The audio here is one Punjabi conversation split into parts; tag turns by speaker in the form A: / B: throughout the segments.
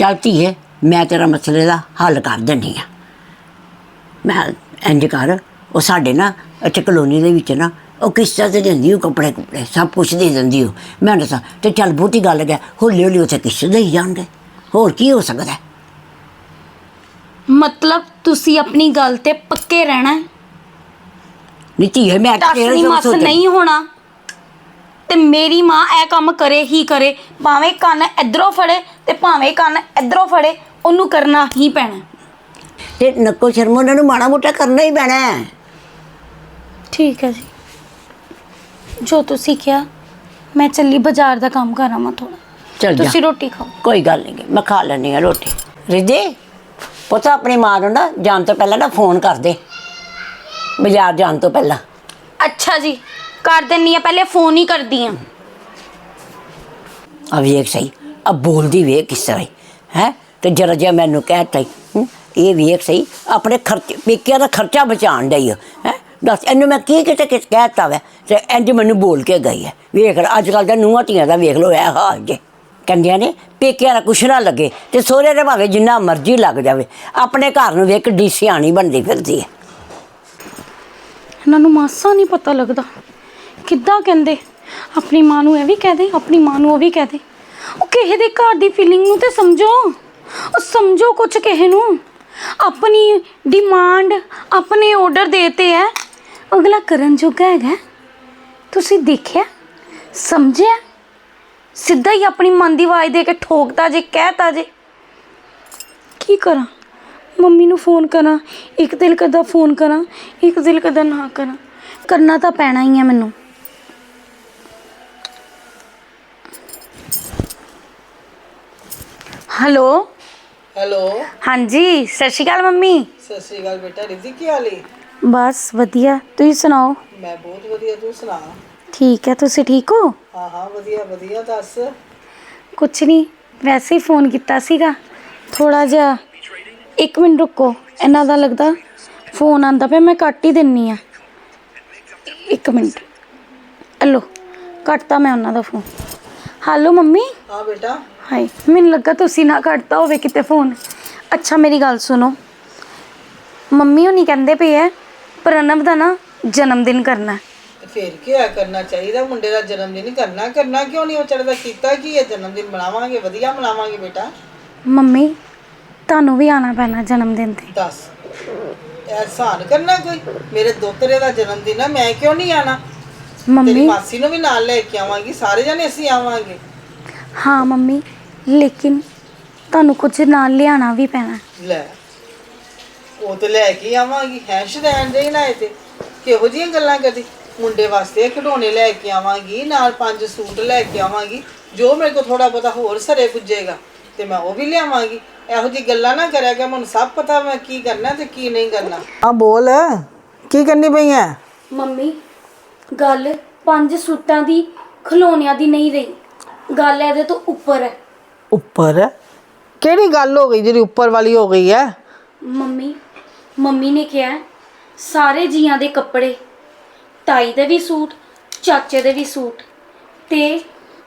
A: ਚੱਲ ਧੀਏ ਮੈਂ ਤੇਰਾ ਮਸਲੇ ਦਾ ਹੱਲ ਕਰ ਦਿੰਦੀ ਆ ਮੈਂ ਇੰਜ ਕਰ ਉਹ ਸਾਡੇ ਨਾ ਇੱਥੇ ਕਲੋਨੀ ਦੇ ਵਿੱਚ ਨਾ ਉਹ ਕਿਸ਼ਤਾਂ ਤੇ ਦਿੰਦੀ ਉਹ ਕੱਪੜੇ ਕੁਪੜੇ ਸਭ ਕੁਝ ਦੇ ਦਿੰਦੀ ਉਹ। ਮੈਂ ਦੱਸਾਂ ਤੇ ਚੱਲ ਬਹੁਤੀ ਗੱਲ ਹੈ ਹੌਲੀ ਹੌਲੀ ਉੱਥੇ ਕਿਸ਼ਤ ਦੇਈ ਜਾਣਗੇ ਹੋਰ ਕੀ ਹੋ ਸਕਦਾ?
B: ਮਤਲਬ ਤੁਸੀਂ ਆਪਣੀ ਗੱਲ ਤੇ ਪੱਕੇ ਰਹਿਣਾ ਹੈ?
A: ਨਹੀਂ ਧੀਏ ਮੈਂ ਤਾਂ
B: ਮਸ
A: ਸੋਚਿਆ।
B: ਨਹੀਂ ਹੋਣਾ। ਤੇ ਮੇਰੀ ਮਾਂ ਇਹ ਕੰਮ ਕਰੇ ਹੀ ਕਰੇ ਭਾਵੇਂ ਕੰਨ ਇਧਰੋਂ ਫੜੇ ਤੇ ਭਾਵੇਂ ਕੰਨ ਇਧਰੋਂ ਫੜੇ ਉਹਨੂੰ ਕਰਨਾ ਹੀ ਪੈਣਾ।
A: ਤੇ ਨੱਕੋ ਸ਼ਰਮ ਉਹਨਾਂ ਨੂੰ ਮਾੜਾ ਮੋਟਾ ਕਰਨਾ ਹੀ ਪੈਣਾ ਹੈ।
B: ਠੀਕ ਹੈ ਜੀ। ਜੋ ਤੁਸੀਂ ਕਿਹਾ ਮੈਂ ਚੱਲੀ ਬਾਜ਼ਾਰ ਦਾ ਕੰਮ ਕਰਾਂ ਮੈਂ ਥੋੜਾ
A: ਚੱਲ ਜਾ।
B: ਤੁਸੀਂ ਰੋਟੀ ਖਾਓ।
A: ਕੋਈ ਗੱਲ ਨਹੀਂ ਮੈਂ ਖਾ ਲੈਣੀ ਆ ਰੋਟੀ। ਰਿਜੇ ਪੁੱਤ ਆਪਣੀ ਮਾਂ ਨੂੰ ਨਾ ਜਾਣ ਤੋਂ ਪਹਿਲਾਂ ਨਾ ਫੋਨ ਕਰ ਦੇ। ਬਾਜ਼ਾਰ ਜਾਣ ਤੋਂ ਪਹਿਲਾਂ।
B: ਅੱਛਾ ਜੀ। ਕਰ ਦਿੰਨੀ ਆ ਪਹਿਲੇ ਫੋਨ ਹੀ ਕਰਦੀ ਆ।
A: ਆ ਵੇਖ ਸਹੀ ਆ ਬੋਲਦੀ ਵੇਖ ਕਿਸ ਤਰ੍ਹਾਂ ਹੈ ਤੇ ਜਰਾ ਜਿਹਾ ਮੈਨੂੰ ਕਹਿਤਾ ਇਹ ਵੇਖ ਸਹੀ ਆਪਣੇ ਖਰਚ ਪੇਕਿਆਂ ਦਾ ਖਰਚਾ ਬਚਾਉਣ ਡਈ ਹੈ? ਦੱਸ ਇਹਨੂੰ ਮੈਂ ਕੀ ਕਿਤੇ ਕਿਸ ਕਹਿਤਾ ਵੈ ਤੇ ਇੰਜ ਮੈਨੂੰ ਬੋਲ ਕੇ ਗਈ ਹੈ ਵੇਖ ਅੱਜ ਕੱਲ ਦਾ ਨੂੰਹਾਂ ਧੀਆਂ ਦਾ ਵੇਖ ਲੋ ਇਹ ਹਾਲ ਜੇ। ਕਹਿੰਦੀਆਂ ਨੇ ਪੇਕਿਆਂ ਦਾ ਕੁਛ ਨਾ ਲੱਗੇ ਤੇ ਸਹੁਰੇ ਦੇ ਭਾਵੇਂ ਜਿੰਨਾ ਮਰਜ਼ੀ ਲੱਗ ਜਾਵੇ ਆਪਣੇ ਘਰ ਨੂੰ ਵੇਖ ਡੀ ਸਿਆਣੀ ਬਣਦੀ ਫਿਰਦੀ ਹੈ
B: ਇਹਨਾਂ ਨੂੰ ਮਾਸਾ ਨਹੀਂ ਪਤਾ ਲੱਗਦਾ। ਕਿੱਦਾਂ ਕਹਿੰਦੇ? ਆਪਣੀ ਮਾਂ ਨੂੰ ਇਹ ਵੀ ਕਹਿ ਦੇ, ਆਪਣੀ ਮਾਂ ਨੂੰ ਉਹ ਵੀ ਕਹਿ ਦੇ। ਉਹ ਕਿਸੇ ਦੇ ਘਰ ਦੀ ਫੀਲਿੰਗ ਨੂੰ ਤੇ ਸਮਝੋ। ਉਹ ਸਮਝੋ ਕੁਝ ਕਿਸੇ ਨੂੰ। ਆਪਣੀ ਡਿਮਾਂਡ ਆਪਣੇ ਆਰਡਰ ਦੇਤੇ ਹੈ ਅਗਲਾ ਕਰਨ ਜੋਗਾ ਹੈਗਾ। ਤੁਸੀਂ ਦੇਖਿਆ? ਸਮਝਿਆ? ਸਿੱਧਾ ਹੀ ਆਪਣੀ ਮਨ ਦੀ ਆਵਾਜ਼ ਦੇ ਕੇ ਠੋਕਦਾ ਜੇ, ਕਹਿਤਾ ਜੇ। ਕੀ ਕਰਾਂ? ਮੰਮੀ ਨੂੰ ਫੋਨ ਕਰਾਂ, ਇੱਕ ਦਿਲ ਕਰਦਾ ਫੋਨ ਕਰਾਂ, ਇੱਕ ਦਿਲ ਕਰਦਾ ਨਾ ਕਰਾਂ। ਕਰਨਾ ਤਾਂ ਪੈਣਾ ਹੀ ਹੈ ਮੈਨੂੰ। ਹੈਲੋ।
C: ਹੈਲੋ।
B: ਹਾਂਜੀ ਸਤਿ ਸ਼੍ਰੀ ਅਕਾਲ ਮੰਮੀ।
C: ਸਤਿ ਸ਼੍ਰੀ ਅਕਾਲ ਬੇਟਾ ਰਿਜ਼ੀ ਕੀ ਹਾਲ ਏ?
B: ਬਸ ਵਧੀਆ ਤੁਸੀਂ ਸੁਣਾਓ?
C: ਮੈਂ ਬਹੁਤ ਵਧੀਆ ਤੂੰ ਸੁਣਾ?
B: ਠੀਕ ਹੈ ਤੁਸੀਂ ਠੀਕ ਹੋ?
C: ਹਾਂ ਹਾਂ ਵਧੀਆ ਵਧੀਆ ਦੱਸ।
B: ਕੁਛ ਨਹੀਂ ਵੈਸੇ ਹੀ ਫੋਨ ਕੀਤਾ ਸੀਗਾ। ਥੋੜਾ ਜਿਹਾ ਇੱਕ ਮਿੰਟ ਰੁਕੋ ਇਹਨਾਂ ਦਾ ਲੱਗਦਾ ਫੋਨ ਆਂਦਾ ਪਿਆ ਮੈਂ ਕੱਟ ਹੀ ਦਿੰਨੀ ਆ। ਇੱਕ ਮਿੰਟ। ਹਲੋ ਕੱਟਤਾ ਮੈਂ ਉਹਨਾਂ ਦਾ ਫੋਨ। Hello mummy.
C: ਹਾਂ ਬੇਟਾ।
B: ਹਾਏ ਮੈਨੂੰ ਲੱਗਾ ਤੁਸੀਂ ਨਾ ਕੱਟਤਾ ਹੋਵੇ ਕਿਤੇ ਫੋਨ ਅੱਛਾ ਮੇਰੀ ਗੱਲ ਸੁਣੋ। ਮੰਮੀ ਹੁਣੀ ਕਹਿੰਦੇ ਪਏ ਐ ਪ੍ਰਣਵ ਦਾ ਨਾ ਜਨਮ ਦਿਨ ਕਰਨਾ ਹੈ।
C: ਤੇ ਫੇਰ ਕੀ ਹੋਇਆ ਕਰਨਾ ਚਾਹੀਦਾ? ਮੁੰਡੇ ਦਾ ਜਨਮ ਦਿਨ ਕਰਨਾ ਕਰਨਾ ਕਿਉਂ ਨਹੀਂ? ਉਹ ਚੜਦਾ ਕੀਤਾ ਕੀ ਹੈ? ਜਨਮ ਦਿਨ ਮਨਾਵਾਂਗੇ ਵਧੀਆ ਮਨਾਵਾਂਗੇ ਬੇਟਾ।
B: ਮੰਮੀ ਤੁਹਾਨੂੰ ਵੀ ਆਣਾ ਪੈਣਾ ਜਨਮ ਦਿਨ ਤੇ।
C: ਦੱਸ। ਇਹ ਆਸਾਨ ਕਰਨਾ ਕੋਈ? ਮੇਰੇ ਦੋਤਰੇ ਦਾ ਜਨਮ ਦਿਨ ਹੈ ਮੈਂ ਕਿਉਂ ਨਹੀਂ ਆਣਾ ਤੇਰੀ
B: ਮੰਮੀ।
C: ਮਾਸੀ ਨੂੰ ਵੀ ਨਾਲ ਲੈ ਕੇ ਆਵਾਂਗੀ ਸਾਰੇ ਜਣੇ ਅਸੀਂ ਆਵਾਂਗੇ।
B: ਹਾਂ ਮੰਮੀ। ਲੇਕਿਨ ਤੁਹਾਨੂੰ ਕੁਝ ਨਾਲ ਲਿਆਣਾ ਵੀ ਪੈਣਾ।
C: ਲੈ ਉਹ ਤੇ ਲੈ ਕੇ ਹੀ ਆਵਾਂਗੀ ਹੈ ਸ਼ਦੈਨ ਦੇ ਨਾ ਤੇ। ਕਿਹੋ ਜੀਆਂ ਗੱਲਾਂ ਕਰਦੀ ਮੁੰਡੇ ਵਾਸਤੇ ਖਿਡੌਣੇ ਲੈ ਕੇ ਆਵਾਂਗੀ ਨਾਲ ਪੰਜ ਸੂਟ ਲੈ ਕੇ ਆਵਾਂਗੀ। ਜੋ ਮੇਰੇ ਕੋ ਥੋੜਾ ਬਹੁਤਾ ਹੋਰ ਸਰੇ ਪੁੱਜੇਗਾ ਤੇ ਮੈਂ ਉਹ ਵੀ ਲਿਆਵਾਂਗੀ। ਇਹੋ ਜੀ ਗੱਲਾਂ ਨਾ ਕਰਿਆ ਕਿ ਮੈਨੂੰ ਸਭ ਪਤਾ ਮੈਂ ਕੀ ਕਰਨਾ ਤੇ ਕੀ ਨਹੀਂ ਕਰਨਾ। ਆ ਬੋਲ। ਕੀ ਕਰਨੀ ਪਈ ਐ?
B: ਮੰਮੀ ਗੱਲ ਪੰਜ ਸੂਟਾਂ ਦੀ ਖਿਲੌਣਿਆਂ ਦੀ ਨਹੀਂ ਰਹੀ। ਗੱਲ ਇਹਦੇ ਤੋਂ ਉੱਪਰ ਹੈ।
C: ਉੱਪਰ? ਕਿਹੜੀ ਗੱਲ ਹੋ ਗਈ ਜਿਹੜੀ ਉੱਪਰ ਵਾਲੀ ਹੋ ਗਈ ਐ
B: ਮੰਮੀ ਮੰਮੀ ਨੇ ਕਿਹਾ ਸਾਰੇ ਜੀਆਂ ਦੇ ਕੱਪੜੇ ਤਾਈ ਦੇ ਵੀ ਸੂਟ ਚਾਚੇ ਦੇ ਵੀ ਸੂਟ ਤੇ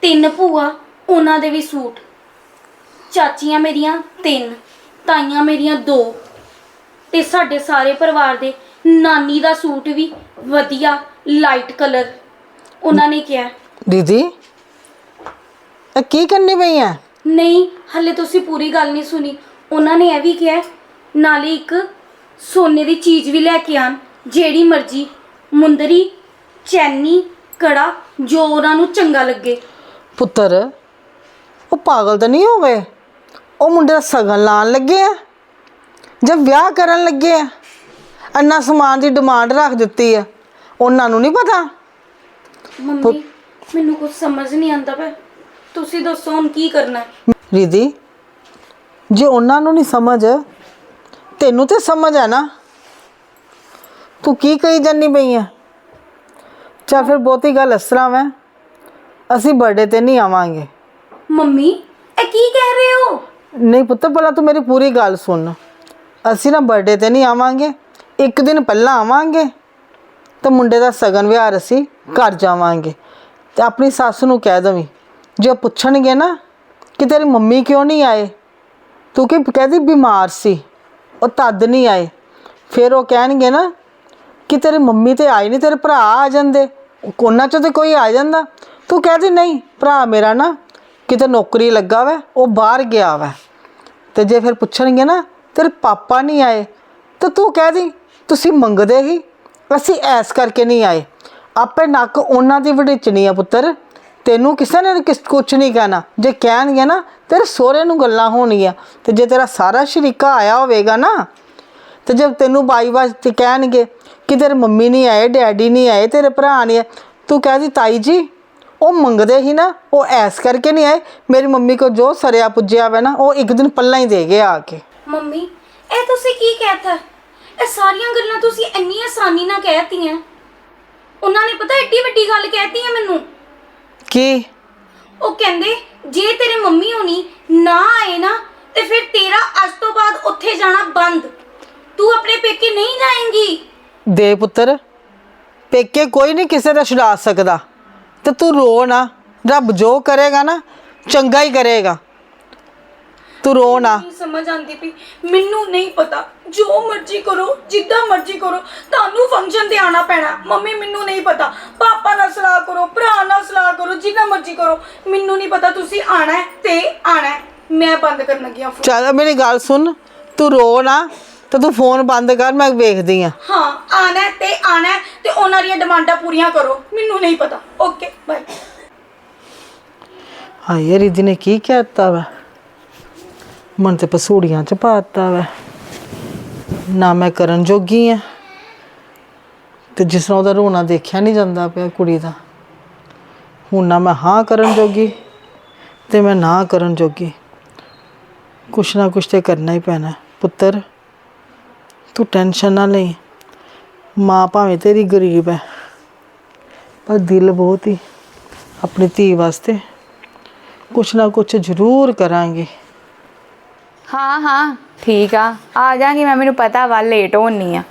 B: ਤਿੰਨ ਭੂਆ ਉਹਨਾਂ ਦੇ ਵੀ ਸੂਟ। ਚਾਚੀਆਂ ਮੇਰੀਆਂ ਤਿੰਨ ਤਾਈਆਂ ਮੇਰੀਆਂ ਦੋ ਤੇ ਸਾਡੇ ਸਾਰੇ ਪਰਿਵਾਰ ਦੇ ਨਾਨੀ ਦਾ ਸੂਟ ਵੀ ਵਧੀਆ ਲਾਈਟ ਕਲਰ ਉਹਨਾਂ ਨੇ ਕਿਹਾ
C: ਦੀਦੀ ਇਹ ਕੀ ਕਰਨੀ ਪਈ ਐ
B: ਨਹੀਂ ਹਲੇ ਤੁਸੀਂ ਪੂਰੀ ਗੱਲ ਨਹੀਂ ਸੁਣੀ। ਉਹਨਾਂ ਨੇ ਇਹ ਵੀ ਕਿਹਾ ਨਾਲੇ ਇੱਕ ਸੋਨੇ ਦੀ ਚੀਜ਼ ਵੀ ਲੈ ਕੇ ਆਣ ਜਿਹੜੀ ਮਰਜ਼ੀ। ਮੁੰਦਰੀ ਚੈਨੀ ਕੜਾ ਜੋ ਉਹਨਾਂ ਨੂੰ ਚੰਗਾ ਲੱਗੇ।
C: ਪੁੱਤਰ ਉਹ ਪਾਗਲ ਤਾਂ ਨਹੀਂ ਹੋ ਗਏ? ਉਹ ਮੁੰਡੇ ਦਾ ਸਗਨ ਲਾਣ ਲੱਗੇ ਆ? ਜਦ ਵਿਆਹ ਕਰਨ ਲੱਗੇ ਆ? ਇੰਨਾ ਸਮਾਨ ਦੀ ਡਿਮਾਂਡ ਰੱਖ ਦਿੱਤੀ ਆ। ਉਹਨਾਂ ਨੂੰ ਨਹੀਂ ਪਤਾ?
B: ਮੰਮੀ ਮੈਨੂੰ ਕੁਝ ਸਮਝ ਨਹੀਂ ਆਉਂਦਾ ਪਿਆ। ਤੁਸੀਂ ਦੱਸੋ ਹੁਣ ਕੀ ਕਰਨਾ ਹੈ?
C: ਰਿਦੀ ਜੇ ਉਹਨਾਂ ਨੂੰ ਨਹੀਂ ਸਮਝ ਤੈਨੂੰ ਤੇ ਸਮਝ ਆ ਨਾ। ਤੂੰ ਕੀ ਕਹੀ ਜਾਨੀ ਪਈ ਆ? ਚਾ ਫਿਰ ਬਹੁਤੀ ਗੱਲ ਇਸ ਤਰ੍ਹਾਂ ਵੈ। ਅਸੀਂ ਬਰਥਡੇ ਤੇ ਨਹੀਂ ਆਵਾਂਗੇ।
B: ਮੰਮੀ ਇਹ ਕੀ ਕਹਿ ਰਹੇ ਹੋ?
C: ਨਹੀਂ ਪੁੱਤ ਪਹਿਲਾਂ ਤੂੰ ਮੇਰੀ ਪੂਰੀ ਗੱਲ ਸੁਣ। ਅਸੀਂ ਨਾ ਬਰਥਡੇ ਤੇ ਨਹੀਂ ਆਵਾਂਗੇ। ਇੱਕ ਦਿਨ ਪਹਿਲਾਂ ਆਵਾਂਗੇ। ਤੇ ਮੁੰਡੇ ਦਾ ਸਗਨ ਵਿਹਾਰ ਅਸੀਂ ਘਰ ਜਾਵਾਂਗੇ। ਤੇ ਆਪਣੀ ਸੱਸ ਨੂੰ ਕਹਿ ਦਵੀਂ। ਜੇ ਉਹ ਪੁੱਛਣਗੇ ਨਾ ਕਿ ਤੇਰੀ ਮੰਮੀ ਕਿਉਂ ਨਹੀਂ ਆਏ? ਤੂੰ ਕੀ ਕਹਦੀ ਬਿਮਾਰ ਸੀ? ਉਹ ਤਦ ਨਹੀਂ ਆਏ। ਫਿਰ ਉਹ ਕਹਿਣਗੇ ਨਾ ਕਿ ਤੇਰੀ ਮੰਮੀ ਤੇ ਆਈ ਨਹੀਂ ਤੇਰੇ ਭਰਾ ਆ ਜਾਂਦੇ। ਕੋਨਾ ਚੋਂ ਤੇ ਕੋਈ ਆ ਜਾਂਦਾ। ਤੂੰ ਕਹਦੀ ਨਹੀਂ, ਭਰਾ ਮੇਰਾ ਨਾ ਕਿਤੇ ਨੌਕਰੀ ਲੱਗਾ ਵੈ, ਉਹ ਬਾਹਰ ਗਿਆ ਵੈ। ਤੇ ਜੇ ਫਿਰ ਪੁੱਛਣਗੇ ਨਾ, ਤੇਰੇ ਪਾਪਾ ਨਹੀਂ ਆਏ, ਤਾਂ ਤੂੰ ਕਹਿ ਦੀ ਤੁਸੀਂ ਮੰਗਦੇ ਹੀ, ਅਸੀਂ ਐਸ ਕਰਕੇ ਨਹੀਂ ਆਏ। ਆਪੇ ਨੱਕ ਉਹਨਾਂ ਦੀ ਵਡਿਚਣੀ ਆ ਪੁੱਤਰ। ਤੈਨੂੰ ਕਿਸੇ ਨੇ ਕਿਸ ਕੁਝ ਨਹੀਂ ਕਹਿਣਾ। ਜੇ ਕਹਿਣਗੇ ਨਾ, ਤੇਰੇ ਸਹੁਰੇ ਨੂੰ ਗੱਲਾਂ ਹੋਣਗੀਆਂ। ਤੇ ਜੇ ਤੇਰਾ ਸਾਰਾ ਸ਼ਰੀਕਾ ਆਇਆ ਹੋਵੇਗਾ ਨਾ, ਤੇ ਜਦ ਤੈਨੂੰ ਬਾਈ ਵਾਸਤੇ ਕਹਿਣਗੇ ਕਿ ਤੇਰੇ ਮੰਮੀ ਨਹੀਂ ਆਏ, ਡੈਡੀ ਨਹੀਂ ਆਏ, ਤੇਰੇ ਭਰਾ ਨਹੀਂ ਤੂੰ ਕਹਿ ਤਾਈ ਜੀ, ਉਹ ਮੰਗਦੇ ਹੀ ਨਾ, ਉਹ ਐਸ ਕਰਕੇ ਨਹੀਂ ਆਏ। ਮੇਰੀ ਮੰਮੀ ਕੋ ਜੋ ਸਰਿਆ ਪੁੱਜਿਆ ਵਾ ਨਾ, ਉਹ ਇੱਕ ਦਿਨ ਪੱਲਾ ਹੀ ਦੇ ਗਏ ਆ ਕੇ।
B: ਮੰਮੀ, ਇਹ ਤੁਸੀਂ ਕੀ ਕਹਿਤਾ? ਇਹ ਸਾਰੀਆਂ ਗੱਲਾਂ ਤੁਸੀਂ ਇੰਨੀ ਆਸਾਨੀ ਨਾਲ ਕਹਿਤੀਆਂ। ਉਹਨਾਂ ਨੇ ਪਤਾ ਏਡੀ ਵੱਡੀ ਗੱਲ ਕਹਿਤੀ ਹੈ ਮੈਨੂੰ?
C: ਕੀ?
B: ਉਹ ਕਹਿੰਦੇ ਜੇ ਤੇਰੇ ਮੰਮੀ ਹੋਣੀ ਨਾ ਆਏ ਨਾ ਤੇ ਫਿਰ ਤੇਰਾ ਅੱਜ ਤੋਂ ਬਾਅਦ ਉੱਥੇ ਜਾਣਾ ਬੰਦ। ਤੂੰ ਆਪਣੇ ਪੇਕੇ ਨਹੀਂ ਜਾਏਂਗੀ।
C: ਦੇ ਪੁੱਤਰ ਪੇਕੇ ਕੋਈ ਨਹੀਂ ਕਿਸੇ ਦਾ ਛੁਡਾ ਸਕਦਾ। ਤੇ ਤੂੰ ਰੋ ਨਾ ਰੱਬ ਜੋ ਕਰੇਗਾ ਨਾ ਚੰਗਾ ਹੀ ਕਰੇਗਾ। ਤੂੰ ਰੋ ਨਾ।
B: ਨਹੀਂ ਸਮਝ ਆਂਦੀ ਪਈ। ਮੈਨੂੰ ਨਹੀਂ ਪਤਾ। ਜੋ ਮਰਜ਼ੀ ਕਰੋ ਜਿੱਦਾਂ ਮਰਜ਼ੀ ਕਰੋ ਤੁਹਾਨੂੰ ਫੰਕਸ਼ਨ ਤੇ ਆਣਾ ਪੈਣਾ। ਮੰਮੀ ਮੈਨੂੰ ਨਹੀਂ ਪਤਾ। ਪਾਪਾ ਨਾਲ ਸਲਾਹ ਕਰੋ ਭਰਾ ਨਾਲ ਸਲਾਹ ਕਰੋ ਜਿੱਦਾਂ ਮਰਜ਼ੀ ਕਰੋ। ਮੈਨੂੰ ਨਹੀਂ ਪਤਾ ਤੁਸੀਂ ਆਣਾ ਹੈ ਤੇ ਆਣਾ ਹੈ। ਮੈਂ ਬੰਦ ਕਰਨ ਲੱਗੀ ਹਾਂ ਫੋਨ
C: ਚੱਲ ਮੇਰੀ ਗੱਲ ਸੁਣ। ਤੂੰ ਰੋ ਨਾ ਤੇ ਤੂੰ ਫੋਨ ਬੰਦ ਕਰ ਮੈਂ ਵੇਖਦੀ ਆ
B: ਹਾਂ ਆਣਾ ਹੈ ਤੇ ਆਣਾ ਹੈ ਤੇ ਉਹਨਾਂ ਦੀਆਂ ਡਿਮਾਂਡਾਂ ਪੂਰੀਆਂ ਕਰੋ। ਮੈਨੂੰ ਨਹੀਂ ਪਤਾ। ਓਕੇ ਬਾਏ
C: ਹਾਏ ਰਿਦੀ ਨੇ ਕੀ ਕਹਿਤਾ ਵਾ? ਮਨ ਤੇ ਪਸੂੜੀਆਂ ਚ ਪਾਤਾ ਵੈ। ਨਾ ਮੈਂ ਕਰਨ ਜੋਗੀ ਆ। ਤੇ ਜਿਸ ਨਾਲ ਉਹਦਾ ਰੋਣਾ ਦੇਖਿਆ ਨਹੀਂ ਜਾਂਦਾ ਪਿਆ ਕੁੜੀ ਦਾ। ਹੁਣ ਨਾ ਮੈਂ ਹਾਂ ਕਰਨ ਜੋਗੀ ਤੇ ਮੈਂ ਨਾ ਕਰਨ ਜੋਗੀ। ਕੁਛ ਨਾ ਕੁਛ ਤੇ ਕਰਨਾ ਹੀ ਪੈਣਾ। ਪੁੱਤਰ, ਤੂੰ ਟੈਨਸ਼ਨ ਨਾ ਲਈ। ਮਾਂ ਭਾਵੇਂ ਤੇਰੀ ਗਰੀਬ ਹੈ ਪਰ ਦਿਲ ਬਹੁਤ ਹੀ ਆਪਣੀ ਧੀ ਵਾਸਤੇ ਕੁਛ ਨਾ ਕੁਛ ਜ਼ਰੂਰ ਕਰਾਂਗੇ।
D: ਹਾਂ ਹਾਂ, ਠੀਕ ਆ। ਆ ਜਾਾਂਗੀ, ਮੈਂ, ਮੈਨੂੰ ਪਤਾ ਵਾ ਲੇਟ ਹੋਣੀ ਆ।